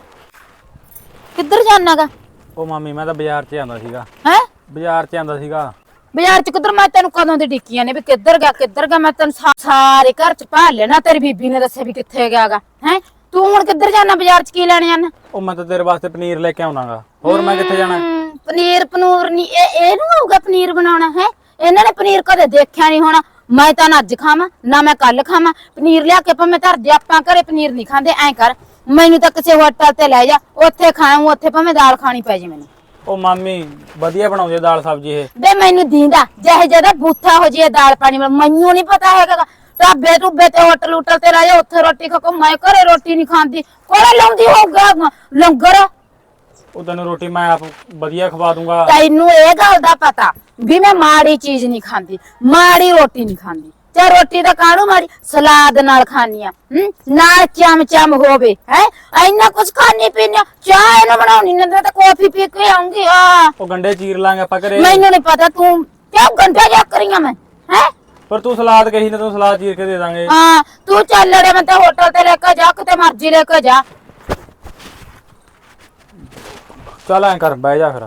ਕਿੱਧਰ ਜਾਣਾਗਾ? ਉਹ ਮਾਮੀ ਮੈਂ ਤਾਂ ਬਾਜ਼ਾਰ 'ਚ ਆਂਦਾ ਸੀਗਾ। ਹੈ? ਬਾਜ਼ਾਰ 'ਚ ਆਂਦਾ ਸੀਗਾ। ਬਾਜ਼ਾਰ ਚ ਕਿੱਧਰ ਮੈਂ ਤੈਨੂੰ ਕਦੋਂ ਦੀ ਡਿੱਕੀਆਂ ਨੇ ਵੀ ਕਿੱਧਰ ਗਿਆ ਕਿੱਧਰ ਗਿਆ ਮੈਂ ਤੈਨੂੰ ਸਾ- ਸਾਰੇ ਘਰ ਚ ਭਾਲ ਲੈਣਾ ਤੇਰੀ ਬੀਬੀ ਨੇ ਦੱਸਿਆ ਵੀ ਕਿੱਥੇ ਗਿਆਗਾ ਹੈ? ਤੂੰ ਹੁਣ ਕਿੱਧਰ ਜਾਣਾ ਬਾਜ਼ਾਰ ਚ ਕੀ ਲੈਣ ਜਾਣਾ? ਉਹ ਮੈਂ ਤਾਂ ਤੇਰੇ ਵਾਸਤੇ ਪਨੀਰ ਲੈ ਕੇ ਆਉਣਾਗਾ। ਹੋਰ ਮੈਂ ਕਿੱਥੇ ਜਾਣਾ? ਹਮ, ਪਨੀਰ ਪਨੂਰ ਨਹੀਂ ਇਹ ਇਹਨੂੰ ਆਊਗਾ ਪਨੀਰ ਬਣਾਉਣਾ ਹੈ? ਇਹਨਾਂ ਨੇ ਪਨੀਰ ਕਦੇ ਦੇਖਿਆ ਨਹੀਂ ਹੋਣਾ। ਮੈਂ ਤਾਂ ਨਾ ਅੱਜ ਖਾਵਾਂ ਨਾ ਮੈਂ ਕੱਲ ਖਾਵਾਂ। ਪਨੀਰ ਲਿਆ ਕੇ ਭਾਵੇਂ ਧਰ ਦੇ ਆਪਾਂ ਘਰੇ ਪਨੀਰ ਨਹੀਂ ਖਾਂਦੇ ਐਂ ਕਰ। ਮੈਨੂੰ ਤਾਂ ਕਿਸੇ ਹੋਟਲ ਤੇ ਲੈ ਜਾ ਉੱਥੇ ਖਾਵਾਂ ਉੱਥੇ ਭਾਵੇਂ ਦਾਲ ਖਾਣੀ ਪੈ ਜੇ ਮੈਨੂੰ। ਉਹ ਮਾਮੀ ਵਧੀਆ ਬਣਾਉਂਦੀ ਦਾਲ ਸਬਜ਼ੀ ਇਹ। ਬੇ ਮੈਨੂੰ ਦੀਂਦਾ। ਜਿਹੇ ਜਿਹਦਾ ਬੂਥਾ ਹੋ ਜੇ ਦਾਲ ਪਾਣੀ ਵਾਲਾ, ਮੈਨੂੰ ਨਹੀਂ ਪਤਾ ਹੈਗਾ ਢਾਬੇ ਟੁੱਬੇ ਤੇ ਹੋਟਲ ਉਟਲ ਤੇ ਰਹਿ ਉੱਥੇ ਰੋਟੀ ਖਾ ਕੇ ਮੈਂ ਘਰੇ ਰੋਟੀ ਨਹੀਂ ਖਾਂਦੀ। ਕੋਲੇ ਲਾਉਂਦੀ ਹੋਊਗਾ ਲੰਗਰ? ਉਹ ਤੈਨੂੰ ਰੋਟੀ ਮੈਂ ਆਪ ਵਧੀਆ ਖਵਾ ਦੂੰਗਾ। ਤੈਨੂੰ ਇਹ ਗੱਲ ਦਾ ਪਤਾ ਵੀ ਮੈਂ ਮਾੜੀ ਚੀਜ਼ ਨਹੀਂ ਖਾਂਦੀ ਮਾੜੀ ਰੋਟੀ ਨਹੀਂ ਖਾਂਦੀ। ਤੇ ਰੋਟੀ ਦਾ ਕਾਹਨੂੰ ਮਾੜੀ ਸਲਾਦ ਨਾਲ ਖਾਣੀ ਆ? ਨਾਲ ਚਮ ਚਮ ਹੋਵੇ ਹੈ? ਇੰਨਾ ਕੁਝ ਖਾਣੀ ਪੀਣੀ ਚਾਹ ਇਹਨੂੰ ਬਣਾਉਣੀ ਨਾ ਤਾਂ ਕਾਫੀ ਪੀ ਕੇ ਆਉਂਗੀ ਆ। ਉਹ ਗੰਡੇ ਚੀਰ ਲਾਂਗੇ ਆਪਾਂ ਘਰੇ। ਮੈਨੂੰ ਨਹੀਂ ਪਤਾ ਤੂੰ ਕਿਉਂ ਗੰਡਾ ਜਾ ਕਰੀਆਂ ਮੈਂ ਹੈ? ਪਰ ਤੂੰ ਸਲਾਦ ਕਹੀ ਨਾ ਤੂੰ ਸਲਾਦ ਚੀਰ ਕੇ ਦੇ ਦਾਂਗੇ। ਹਾਂ ਤੂੰ ਚੱਲ ਲੜੇ ਮੈਂ ਤਾਂ ਹੋਟਲ ਤੇ ਲੈ ਕੇ ਜਾ ਕਿਤੇ ਮਰਜ਼ੀ ਲੈ ਕੇ ਜਾ। ਚੱਲ ਐਂ ਕਰ ਬਹਿ ਜਾ ਫਿਰ।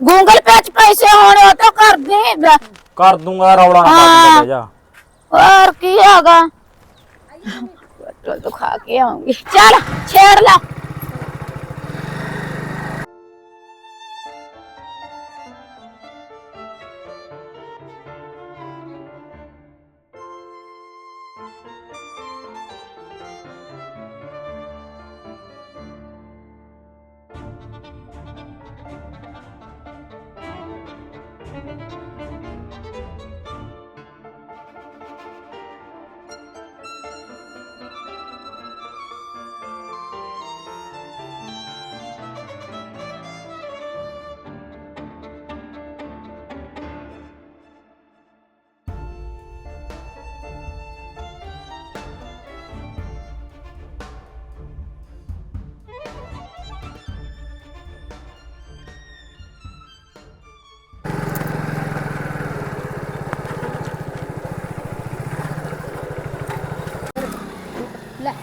ਗੂਗਲ ਪੇ ਚ ਪੈਸੇ ਹੋਣੇ ਉਹ ਤਾਂ ਕਰ ਦੇ ਕਰ ਦੂੰਗਾ ਰੌਲਾ ਨਾ ਪਾ ਬਹਿ ਜਾ। और की होगा पेट्रोल तो खा के आऊंगी चल छेड़ ला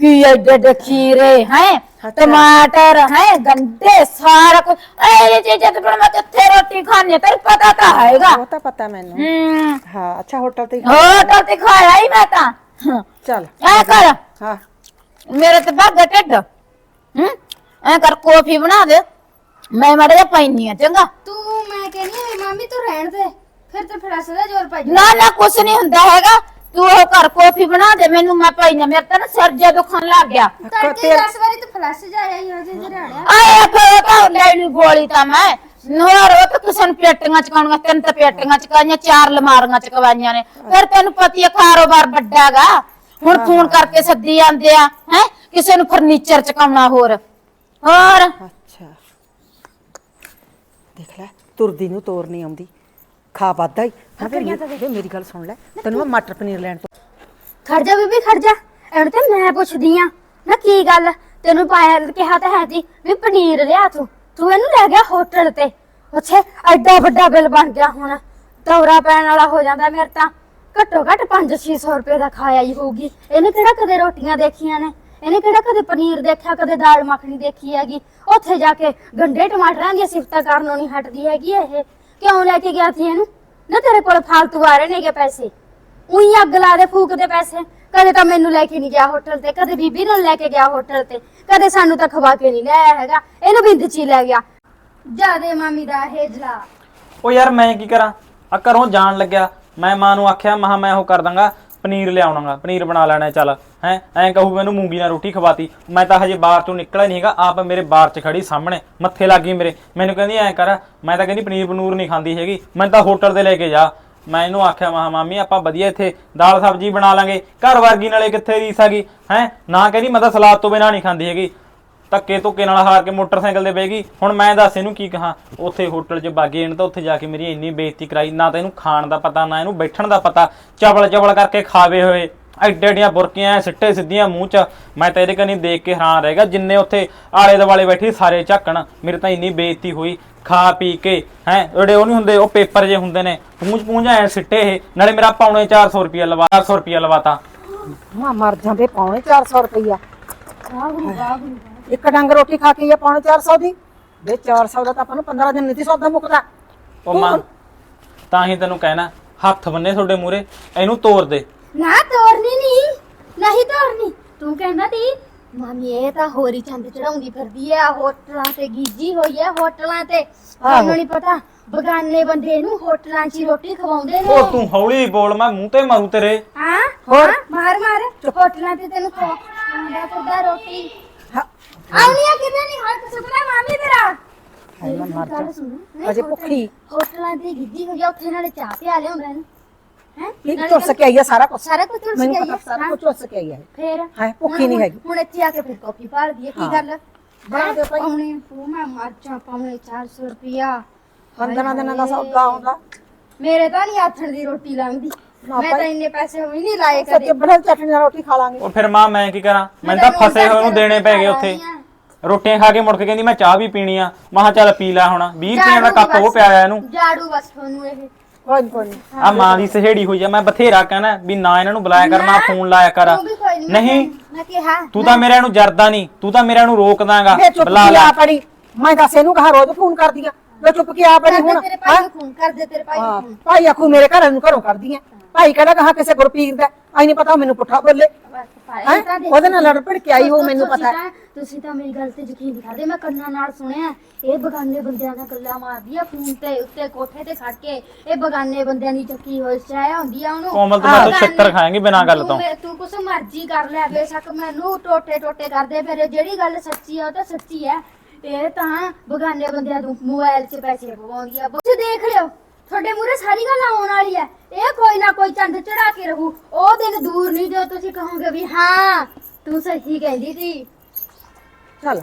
ਕੀ ਐਡੇ ਐਡੇ ਖੀਰੇ ਹੈ ਟਮਾਟਰ ਹੈ ਗੰਡੇ ਸਾਰਾ ਕੁਝ ਇਹ ਚੀਜ਼ਾਂ ਤੇ ਫਿਰ ਮੈਂ ਕਿੱਥੇ ਰੋਟੀ ਖਾਣੀ ਤੈਨੂੰ ਪਤਾ ਤਾਂ ਹੈਗਾ। ਉਹ ਤਾਂ ਪਤਾ ਮੈਨੂੰ। ਹੂੰ। ਹਾਂ ਅੱਛਾ ਹੋਟਲ ਤੇ ਹੀ- ਹੋਟਲ ਤੇ ਖਾਇਆ ਹੀ ਮੈਂ ਤਾਂ। ਚੱਲ। ਐ ਕਰ। ਹਾਂ। ਮੇਰੇ ਤੇ ਭੱਗ ਢਿੱਡ। ਹੂੰ। ਐ ਕਰ ਕੌਫੀ ਬਣਾ ਦੇ। ਮੈਂ ਮਾੜਾ ਜਿਹਾ ਪੈਣੀ ਆ ਚੰਗਾ। ਤੂੰ ਮੈਂ ਕਹਿੰਦੀ ਆ ਮਾਮੀ ਤੂੰ ਰਹਿਣ ਦੇ। ਫਿਰ ਤੇ ਫੜਾਸ ਦਾ ਜ਼ੋਰ ਪੈ ਨਾ ਨਾ ਕੁਛ ਨਹੀਂ ਹੁੰਦਾ ਹੈਗਾ। ਤੂੰ ਉਹ ਘਰ ਕੌਫੀ ਬਣਾ ਦੇ ਮੈਨੂੰ ਮੈਂ ਪਾਈ ਨਾ ਮੇਰੇ ਤਾਂ ਨਾ ਸਿਰ ਜਿਹਾ ਦੁਖਣ ਲੱਗ ਗਿਆ। ਤੜਕੇ 10 ਵਾਰੀ ਤੂੰ ਫੜਾਸ ਜਾਇਆ ਹੀ ਫਿਰ ਤਾਂ ਗੋਲੀ ਤਾਂ ਮੈਂ। ਨੋਰ ਉਹ ਤਾਂ ਕਿਸੇ ਨੂੰ ਪੇਟੀਆਂ ਚਕਾਉਣੀਆਂ ਤਿੰਨ ਤਾਂ ਪੇਟੀਆਂ ਚਕਾਈਆਂ ਚਾਰ ਲਮਾਰੀਆਂ ਚਕਵਾਈਆਂ ਨੇ। ਫਿਰ ਤੈਨੂੰ ਪਤੀ ਹੈ ਕਾਰੋਬਾਰ ਵੱਡਾਗਾ ਹੁਣ ਫੋਨ ਕਰਕੇ ਸੱਦੀ ਜਾਂਦੇ ਆ ਹੈ? ਕਿਸੇ ਨੂੰ ਫਰਨੀਚਰ ਚਕਾਉਣਾ ਹੋਰ। ਹੋਰ? ਅੱਛਾ। ਦੇਖ ਲੈ ਤੁਰਦੀ ਨੂੰ ਤੋਰ ਨਹੀਂ ਆਉਂਦੀ। ਖਾ ਵੱਧਦਾ ਹੀ ਹਾਂ ਫਿਰ ਇਹ ਮੇਰੀ ਗੱਲ ਸੁਣ ਲੈ। ਤੈਨੂੰ ਮੈਂ ਮਟਰ ਪਨੀਰ ਲੈਣ ਤੋਂ ਖੜ ਜਾ ਬੀਬੀ ਖੜ ਜਾ। ਐਵੇਂ ਤੇ ਮੈਂ ਪੁੱਛਦੀ ਆ। ਨਾ ਕੀ ਗੱਲ? ਤੈਨੂੰ ਪਾਇਆ ਕਿਹਾ ਤਾਂ ਹੈ ਜੀ ਵੀ ਪਨੀਰ ਲਿਆ ਤੂੰ। ਤੂੰ ਇਹਨੂੰ ਲੈ ਗਿਆ ਹੋਟਲ ਤੇ। ਉੱਥੇ ਐਡਾ ਵੱਡਾ ਬਿੱਲ ਬਣ ਗਿਆ ਹੁਣ। ਦੌਰਾ ਪੈਣ ਵਾਲਾ ਹੋ ਜਾਂਦਾ ਮੇਰੇ ਤਾਂ। ਘੱਟੋ ਘੱਟ 5-600 ਰੁਪਏ ਦਾ ਖਾਇਆ ਹੀ ਹੋਊਗੀ। ਇਹਨੇ ਕਿਹੜਾ ਕਦੇ ਰੋਟੀਆਂ ਦੇਖੀਆਂ ਨੇ? ਇਹਨੇ ਕਿਹੜਾ ਕਦੇ ਪਨੀਰ ਦੇਖਿਆ ਕਦੇ ਦਾਲ ਮੱਖਣੀ ਦੇਖੀ ਹੈਗੀ? ਉੱਥੇ ਜਾ ਕੇ ਗੰਡੇ ਟਮਾਟਰਾਂ ਦੀਆਂ ਸਿਫਤਾਂ ਕਰਨੋਂ ਨਹੀਂ ਹਟਦੀ ਹੈਗੀ ਇਹ। ਕਿਉਂ ਲੈ ਕੇ ਗਿਆ ਸੀ ਇਹਨੂੰ? ਨਾ ਤੇਰੇ ਕੋਲ ਫਾਲਤੂ ਆ ਰਹੇ ਨੇਗੇ ਪੈਸੇ। ਉਹੀ ਅੱਗ ਲਾ ਦੇ, ਫੂਕਦੇ ਪੈਸੇ। ਕਦੇ ਤਾਂ ਮੈਨੂੰ ਲੈ ਕੇ ਨਹੀਂ ਗਿਆ ਹੋਟਲ ਤੇ, ਕਦੇ ਬੀਬੀ ਨੂੰ ਲੈ ਕੇ ਗਿਆ ਹੋਟਲ ਤੇ, ਕਦੇ ਸਾਨੂੰ ਤਾਂ ਖਵਾ ਕੇ ਨਹੀਂ ਲਿਆਇਆ ਹੈਗਾ। ਇਹਨੂੰ ਬਿੰਦ ਚ ਹੀ ਲੈ ਗਿਆ। ਜਾਦੇ ਮਾਮੀ ਦਾ ਹੇਜਲਾ। ਉਹ ਯਾਰ ਮੈਂ ਕੀ ਕਰਾਂ? ਆ ਘਰੋਂ ਜਾਣ ਲੱਗਿਆ। ਮੈਂ ਮਾਂ ਨੂੰ ਆਖਿਆ, ਮਹਾ ਮੈਂ ਉਹ ਕਰ ਦਾਂਗਾ। ਪਨੀਰ ਲਿਆਉਣਾਗਾ, ਪਨੀਰ ਬਣਾ ਲੈਣਾ, ਚੱਲ, ਹੈ, ਐਂ ਕਹੂ ਮੈਨੂੰ ਮੂੰਗੀ ਨਾਲ ਰੋਟੀ ਖਵਾਤੀ। ਮੈਂ ਤਾਂ ਹਜੇ ਬਾਹਰ ਤੋਂ ਨਿਕਲਿਆ ਨਹੀਂ ਹੈਗਾ, ਆਪ ਮੇਰੇ ਬਾਹਰ 'ਚ ਖੜੀ ਸਾਹਮਣੇ, ਮੱਥੇ ਲੱਗੀ ਮੇਰੇ। ਮੈਨੂੰ ਕਹਿੰਦੀ, ਐਂ ਕਰ, ਮੈਂ ਤਾਂ ਕਹਿੰਦੀ ਪਨੀਰ ਪਨੂਰ ਨਹੀਂ ਖਾਂਦੀ ਹੈਗੀ, ਮੈਂ ਤਾਂ ਹੋਟਲ ਤੇ ਲੈ ਕੇ ਜਾ। ਮੈਂ ਇਹਨੂੰ ਆਖਿਆ ਮਹਾ ਮਾਮੀ, ਆਪਾਂ ਵਧੀਆ ਇੱਥੇ ਦਾਲ ਸਬਜ਼ੀ ਬਣਾ ਲਾਂਗੇ। ਘਰ ਵਰਗੀ ਨਾਲੇ ਕਿੱਥੇ ਰੀਸ ਹੈਗੀ, ਹੈ? ਨਾ ਕਹਿੰਦੀ, ਮੈਂ ਤਾਂ ਸਲਾਦ ਤੋਂ ਬਿਨਾਂ ਨਹੀਂ ਖਾਂਦੀ ਹੈਗੀ। ਧੱਕੇ ਧੁੱਕੇ ਨਾਲ ਹਾਰ ਕੇ ਮੋਟਰਸਾਈਕਲ ਤੇ ਬਹਿ ਗਈ। ਹੁਣ ਮੈਂ ਦੱਸ ਇਹਨੂੰ ਕੀ ਕਹਾਂ ਉੱਥੇ ਹੋਟਲ 'ਚ ਬਾਗੇ ਇਹਨੇ ਤਾਂ ਉੱਥੇ ਜਾ ਕੇ ਮੇਰੀ ਇੰਨੀ ਬੇਇੱਜ਼ਤੀ ਕਰਾਈ ਨਾ ਤਾਂ ਇਹਨੂੰ ਖਾਣ ਦਾ ਪਤਾ ਨਾ ਇਹਨੂੰ ਬੈਠਣ ਦਾ ਪਤਾ ਚਵਲ ਚਵਲ ਕਰਕੇ ਖਾਵੇ ਹੋਏ। ਐਡੇ ਐਡੀਆਂ ਬੁਰਕੀਆਂ ਸਿੱਟੇ ਸਿੱਧੀਆਂ ਮੂੰਹ 'ਚ। ਮੈਂ ਤਾਂ ਇਹਦੇ ਕੰਨੀ ਦੇਖ ਕੇ ਹੈਰਾਨ ਰਹਿ ਗਿਆ ਜਿੰਨੇ ਉੱਥੇ ਆਲੇ ਦੁਆਲੇ ਬੈਠੀ ਸਾਰੇ ਝੱਕਣ ਮੇਰੇ ਤਾਂ ਇੰਨੀ ਬੇਇੱਜ਼ਤੀ ਹੋਈ ਖਾ ਪੀ ਕੇ ਹੈ ਜਿਹੜੇ ਉਹ ਨਹੀਂ ਹੁੰਦੇ ਉਹ ਪੇਪਰ ਜੇ ਹੁੰਦੇ ਨੇ ਪੂੰਝ ਪੂੰਝ ਐ ਸਿੱਟੇ ਇਹ ਨਾਲੇ ਮੇਰਾ ਪੌਣੇ 400 ਰੁਪਿਆ ਲਵਾ 400 ਰੁਪਿਆ ਲਵਾਤਾ। ਮਾ ਮਰ ਜਾਂਦੇ ਪੌਣੇ 400 ਰੁਪਈਆ। ਇੱਕ ਡੰਗ ਰੋਟੀ ਖਾ ਕੇ ਇਹ ਪੌਣੇ 400 ਦੀ। ਦੇ 400 ਦਾ ਤਾਂ ਆਪਾਂ ਨੂੰ 15 ਦਿਨ ਨਹੀਂ ਸੀ ਸੌਦਾ ਮੁੱਕਦਾ। ਉਹ ਮਾਂ ਤਾਂ ਹੀ ਤੈਨੂੰ ਕਹਿਣਾ ਹੱਥ ਬੰਨੇ ਤੁਹਾਡੇ ਮੂਰੇ ਇਹਨੂੰ ਤੋੜ ਦੇ। ਨਾ ਤੋੜਨੀ ਨਹੀਂ ਨਹੀਂ ਤੋੜਨੀ ਤੂੰ ਕਹਿੰਦਾ ਤੀ ਮਾਮੀ ਇਹ ਤਾਂ ਹੋਰੀ ਚੰਦ ਚੜਾਉਂਦੀ ਫਿਰਦੀ ਐ ਹੋਟਲਾਂ ਤੇ ਗੀਜੀ ਹੋਈ ਐ ਹੋਟਲਾਂ ਤੇ। ਤੁਹਾਨੂੰ ਨਹੀਂ ਪਤਾ ਬਗਾਨੇ ਬੰਦੇ ਨੂੰ ਹੋਟਲਾਂ 'ਚ ਹੀ ਰੋਟੀ ਖਵਾਉਂਦੇ ਨੇ। ਉਹ ਤੂੰ ਹੌਲੀ ਬੋਲ ਮੈਂ ਮੂੰਹ ਤੇ ਮਾਰੂ ਤੇਰੇ। ਹਾਂ ਹੋਰ? ਮਾਰ ਮਾਰ। ਹੋਟਲਾਂ ਤੇ ਤੈਨੂੰ ਖਵਾਉਂਦਾ ਫਿਰਦਾ ਰੋਟੀ? ਆਉਣੀ ਆ ਕਿਤੇ ਨਹੀਂ ਹੱਥ ਸੁਪਨਾ ਮਾਮੀ ਤੇਰਾ। ਹਾਏ ਮਰ ਜਾ। ਅਜੇ ਭੁੱਖੀ। ਹੋਟਲਾਂ ਤੇ ਗਿੱਜੀ ਹੋਈ ਆ ਉੱਥੇ ਨਾਲੇ ਚਾਹ ਪਿਆ ਲਿਆਉਂਦਾ ਇਹਨੂੰ। ਹੈ? ਇਹ ਚੁੱਸ ਕੇ ਆਈ ਆ ਸਾਰਾ ਕੁਝ ਸਾਰਾ ਕੁਝ ਤੁਲਸੀ ਮੈਨੂੰ ਆਈ ਪਤਾ ਆ। ਸਾਰਾ ਹਾਂ। ਕੁਝ ਚੁੱਸ ਕੇ ਆਈ ਆ। ਫੇਰ? ਹੈ ਭੁੱਖੀ ਨਹੀਂ ਹੈਗੀ। ਹੁਣ ਇੱਥੇ ਆ ਕੇ ਫਿਰ ਕਾਪੀ ਭਾਲਦੀ ਹੈ ਕੀ ਗੱਲ? ਬਣਾ ਦੇ ਭਾਈ। ਪਾਉਣੇ ਤੂੰ ਮੈਂ ਮਰ ਜਾ ਪਾਉਣੇ 400 ਰੁਪਿਆ ਪੰਦਰਾਂ ਦਿਨਾਂ ਦਾ ਸੌਦਾ ਆਉਂਦਾ। ਮੇਰੇ ਤਾਂ ਨਹੀਂ ਆਥਣ ਦੀ ਰੋਟੀ ਲੰਘਦੀ। ਨਾ ਮੈਂ ਤਾਂ। ਇੰਨੇ ਪੈਸੇ ਹੋਈ ਨਹੀਂ ਲਾਏ ਕਦੇ। ਸੱਚੇ ਬੜੇ ਚਟਨੀ ਨਾਲ ਰੋਟੀ ਖਾ ਲਾਂਗੇ। ਉਹ ਫਿਰ ਮਾਂ ਮੈਂ ਕੀ ਕਰਾਂ? ਮੈਂ ਤਾਂ ਫਸੇ ਹੋਏ ਨੂੰ ਦੇਣੇ ਪੈ ਗਏ ਉੱਥੇ। ਰੋਟੀਆਂ ਖਾ ਕੇ ਮੁੜ ਕੇ ਕਹਿੰਦੀ ਮੈਂ ਚਾਹ ਵੀ ਪੀਣੀ ਆ। ਮਹਾ ਚੱਲ ਪੀ ਲੈ ਹੁਣ। 20 ਰੁਪਏ ਦਾ ਕੱਪ ਉਹ ਪਿਆ ਇਹਨੂੰ। ਜਾੜੂ ਬਸ ਤੁਹਾਨੂੰ ਇਹ। ਕੋਈ ਨੀ, ਕੋਈ ਆ ਮਾਂ ਦੀ ਸਹੇੜੀ ਹੋਈ ਆ। ਮੈਂ ਬਥੇਰਾ ਕਹਿਣਾ ਵੀ ਨਾ ਇਹਨਾਂ ਨੂੰ ਬੁਲਾਇਆ ਕਰ ਨਾ ਫੋਨ ਲਾਇਆ ਕਰ। ਵੀ ਨਹੀਂ ਮੈਂ ਕਿਹਾ ਤੂੰ ਤਾਂ ਮੇਰਿਆਂ ਨੂੰ ਜਰਦਾ ਨਹੀਂ। ਤੂੰ ਤਾਂ ਮੇਰਿਆਂ ਨੂੰ ਰੋਕ ਦਾਂਗਾ। ਵੇ ਚੁੱਪ ਬੁਲਾ ਲੈ। ਆ ਪੜੀ ਮੈਂ ਦੱਸ ਇਹਨੂੰ ਕਹਾ ਰੋਜ਼ ਫੋਨ ਕਰਦੀ ਆ? ਵੇ ਚੁੱਪ ਕੀ ਆ ਪੜੀ ਹੁਣ? ਤੇਰੇ ਭਾਈ ਨੂੰ ਫੋਨ ਕਰ ਦੇ ਤੇਰੇ ਭਾਈ ਨੂੰ ਭਾਈ ਆਖੂ ਮੇਰੇ ਘਰ ਨੂੰ ਘਰੋਂ ਕਰਦੀ ਆ। ਭਾਈ ਕਹਿੰਦਾ ਕਹਾ ਕਿਸੇ ਗੁਰਪੀਰ ਦਾ ਆਈ ਨਹੀਂ ਪਤਾ ਮੈਨੂੰ ਪੁੱਠਾ ਬੋਲੇ। ਬਸ ਹੈਂ? ਉਹਦੇ ਨਾਲ ਲੜ ਭਿੜ ਕੇ ਆਈ ਹੋ ਮੈਨੂੰ ਤੁਸੀਂ ਪਤਾ ਤਾਂ- ਤੁਸੀਂ ਤਾਂ ਮੇਰੀ ਗੱਲ ਤੇ ਯਕੀਨ ਨਹੀਂ ਕਰਦੇ ਮੈਂ ਕੰਨਾਂ ਨਾਲ ਸੁਣਿਆ। ਇਹ ਬਗਾਨੇ ਬੰਦਿਆਂ ਨਾਲ ਗੱਲਾਂ ਮਾਰਦੀ ਆ ਫੋਨ ਤੇ ਉੱਤੇ ਕੋਠੇ ਤੇ ਖੜ ਕੇ। ਇਹ ਬਗਾਨੇ ਬੰਦਿਆਂ ਦੀ ਚੱਕੀ ਹੋਈ ਚਾਹ ਹੁੰਦੀ ਆ ਉਹਨੂੰ। ਕੋਮਲ ਤੂੰ ਮੈਂ ਤਾਂ ਛਿੱਤਰ ਖਾਏਂਗੀ ਬਿਨਾਂ ਗੱਲ ਤੂੰ। ਤੋਂ ਮੇ- ਤੂੰ ਕੁਛ ਮਰਜ਼ੀ ਕਰ ਲੈ ਬੇਸ਼ੱਕ ਮੈਨੂੰ ਟੋਟੇ ਟੋਟੇ ਕਰਦੇ ਫਿਰ ਜਿਹੜੀ ਗੱਲ ਸੱਚੀ ਆ ਉਹ ਤਾਂ ਸੱਚੀ ਹੈ ਇਹ ਤਾਂ ਬਗਾਨੇ ਬੰਦਿਆਂ ਨੂੰ ਮੋਬਾਈਲ 'ਚ ਪੈਸੇ ਪਵਾਉਂਦੀ ਆ। ਤੁਸੀਂ ਦੇਖ ਲਿਓ। ਤੁਹਾਡੇ ਮੂਰੇ ਸਾਰੀ ਗੱਲ ਆਉਣ ਵਾਲੀ ਹੈ। ਇਹ ਕੋਈ ਨਾ ਕੋਈ ਚੰਦ ਚੜਾ ਕੇ ਰਹੂ। ਉਹ ਦਿਨ ਦੂਰ ਨਹੀਂ ਜੋ ਤੁਸੀਂ ਕਹੋਗੇ ਵੀ ਹਾਂ ਤੂੰ ਸਹੀ ਕਹਿੰਦੀ ਸੀ। ਚੱਲ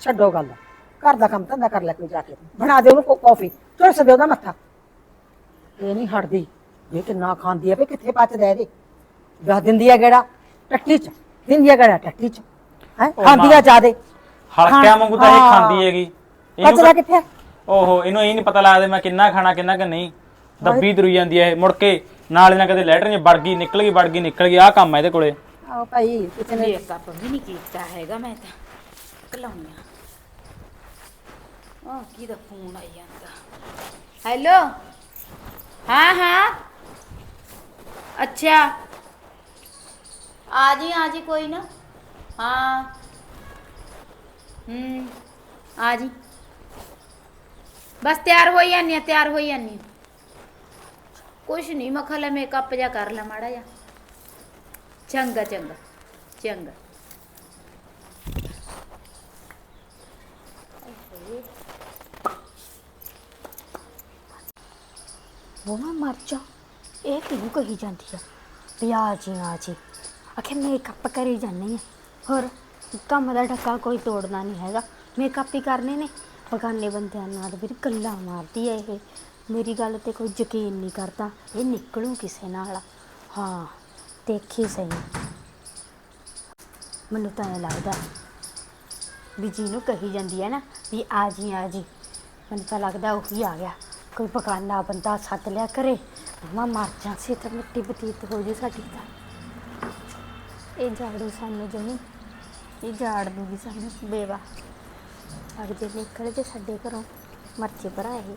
ਛੱਡੋ ਗੱਲ। ਘਰ ਦਾ ਕੰਮ ਧੰਦਾ ਕਰ ਲੈ ਕੋਈ ਜਾ ਕੇ। ਬਣਾ ਦੇ ਉਹਨੂੰ ਕੌਫੀ ਚੁਰਸ ਦੇ ਉਹਦਾ ਮੱਥਾ। ਇਹ ਨਹੀਂ ਹਟਦੀ। ਇਹ ਕਿੰਨਾ ਖਾਂਦੀ ਆ ਵੀ ਕਿੱਥੇ ਪਚਦਾ ਇਹਦੇ? ਦੱਸ ਦਿੰਦੀ ਆ ਗੇੜਾ ਟੱਟੀ ਚ। ਦਿੰਦੀ ਆ ਗੇੜਾ ਟੱਟੀ ਚ। ਹੈ? ਖਾਂਦੀ ਆ। ਜਾਦੇ ਹਲਕਿਆਂ ਵਾਂਗੂ ਤਾਂ ਇਹ ਹਾਂ। ਖਾਂਦੀ ਹੈਗੀ। ਇਹਨੂੰ ਪਚਦਾ ਕਿੱਥੇ? ਓਹੋ ਇਹਨੂੰ ਇਹ ਨਹੀਂ ਪਤਾ ਲੱਗਦਾ ਮੈਂ ਕਿੰਨਾ ਖਾਣਾ ਕਿੰਨਾ ਕਿ ਨਹੀਂ। ਦੱਬੀ ਤੁਰੀ ਜਾਂਦੀ ਹੈ ਇਹ ਮੁੜ ਕੇ ਨਾਲ ਨਾ ਕਦੇ ਲੈਟਰ 'ਚ ਵੜ ਗਈ ਨਿਕਲ ਗਈ ਵੜ ਗਈ ਨਿਕਲ ਗਈ ਆਹ ਕੰਮ ਹੈ ਇਹਦੇ ਕੋਲੇ। ਆਓ ਭਾਈ ਕਿਸੇ ਨੇ ਇਹ ਕੱਪ ਵੀ ਨਹੀਂ ਕੀਤਾ ਹੈਗਾ ਮੈਂ ਤਾਂ ਕਲਾਉਣੀਆਂ ਆ। ਕਿਹਦਾ ਫੋਨ ਆਈ ਜਾਂਦਾ। ਹੈਲੋ? ਹਾਂ ਹਾਂ। ਅੱਛਾ। ਆ ਜੀ ਆ ਜੀ ਕੋਈ ਨਾ। ਹਾਂ। ਹੂੰ ਆ ਜੀ। ਬਸ ਤਿਆਰ ਹੋਈ ਜਾਂਦੀ ਆ ਤਿਆਰ ਹੋਈ ਜਾਂਦੀ ਆ ਕੁਛ ਨਹੀਂ ਮੈਂ ਖਲਾ ਮੇਕਅਪ ਜਾ ਕਰ ਲਾ ਮਾੜਾ ਜਾ ਚੰਗਾ ਚੰਗਾ ਚੰਗਾ ਉਹ ਮੈਂ ਮਰ ਜਾ ਇਹ ਕਿਹਨੂੰ ਕਹੀ ਜਾਂਦੀ ਆ ਵੀ ਆ ਜੀ ਆ ਜੀ ਆਖੇ ਮੇਕਅਪ ਕਰੀ ਜਾਂਦੀ ਆ ਹੋਰ ਕੰਮ ਦਾ ਢੱਕਾ ਕੋਈ ਤੋੜਨਾ ਨਹੀਂ ਹੈਗਾ ਮੇਕਅਪ ਹੀ ਕਰਨੇ ਨੇ ਬਗਾਨੇ ਬੰਦਿਆਂ ਨਾਲ ਵੀ ਗੱਲਾਂ ਮਾਰਦੀ ਹੈ ਇਹ। ਮੇਰੀ ਗੱਲ ਤੇ ਕੋਈ ਯਕੀਨ ਨਹੀਂ ਕਰਦਾ, ਇਹ ਨਿਕਲੂ ਕਿਸੇ ਨਾਲ। ਹਾਂ, ਦੇਖੀ ਸਹੀ। ਮੈਨੂੰ ਤਾਂ ਇਹ ਲੱਗਦਾ ਵੀ ਜਿਹਨੂੰ ਕਹੀ ਜਾਂਦੀ ਹੈ ਨਾ ਵੀ ਆ ਜੀ ਆ ਜੀ, ਮੈਨੂੰ ਤਾਂ ਲੱਗਦਾ ਉਹੀ ਆ ਗਿਆ। ਕੋਈ ਬਗਾਨਾ ਬੰਦਾ ਸੱਦ ਲਿਆ ਕਰੇ, ਮੈਂ ਮਰ ਜਾ ਸੀ ਤਾਂ ਮਿੱਟੀ ਬਤੀਤ ਹੋ ਜੇ ਸਾਡੀ ਤਾਂ। ਇਹ ਝਾੜੂ ਸਾਨੂੰ ਜਣੀ ਇਹ ਝਾੜ ਦੂਗੀ ਸਾਨੂੰ ਬੇਵਾ ਅਗਦੇ ਨਿਕਲ ਜੇ ਸਾਡੇ ਘਰੋਂ ਮਰਚੇ ਭਰਾ ਇਹ।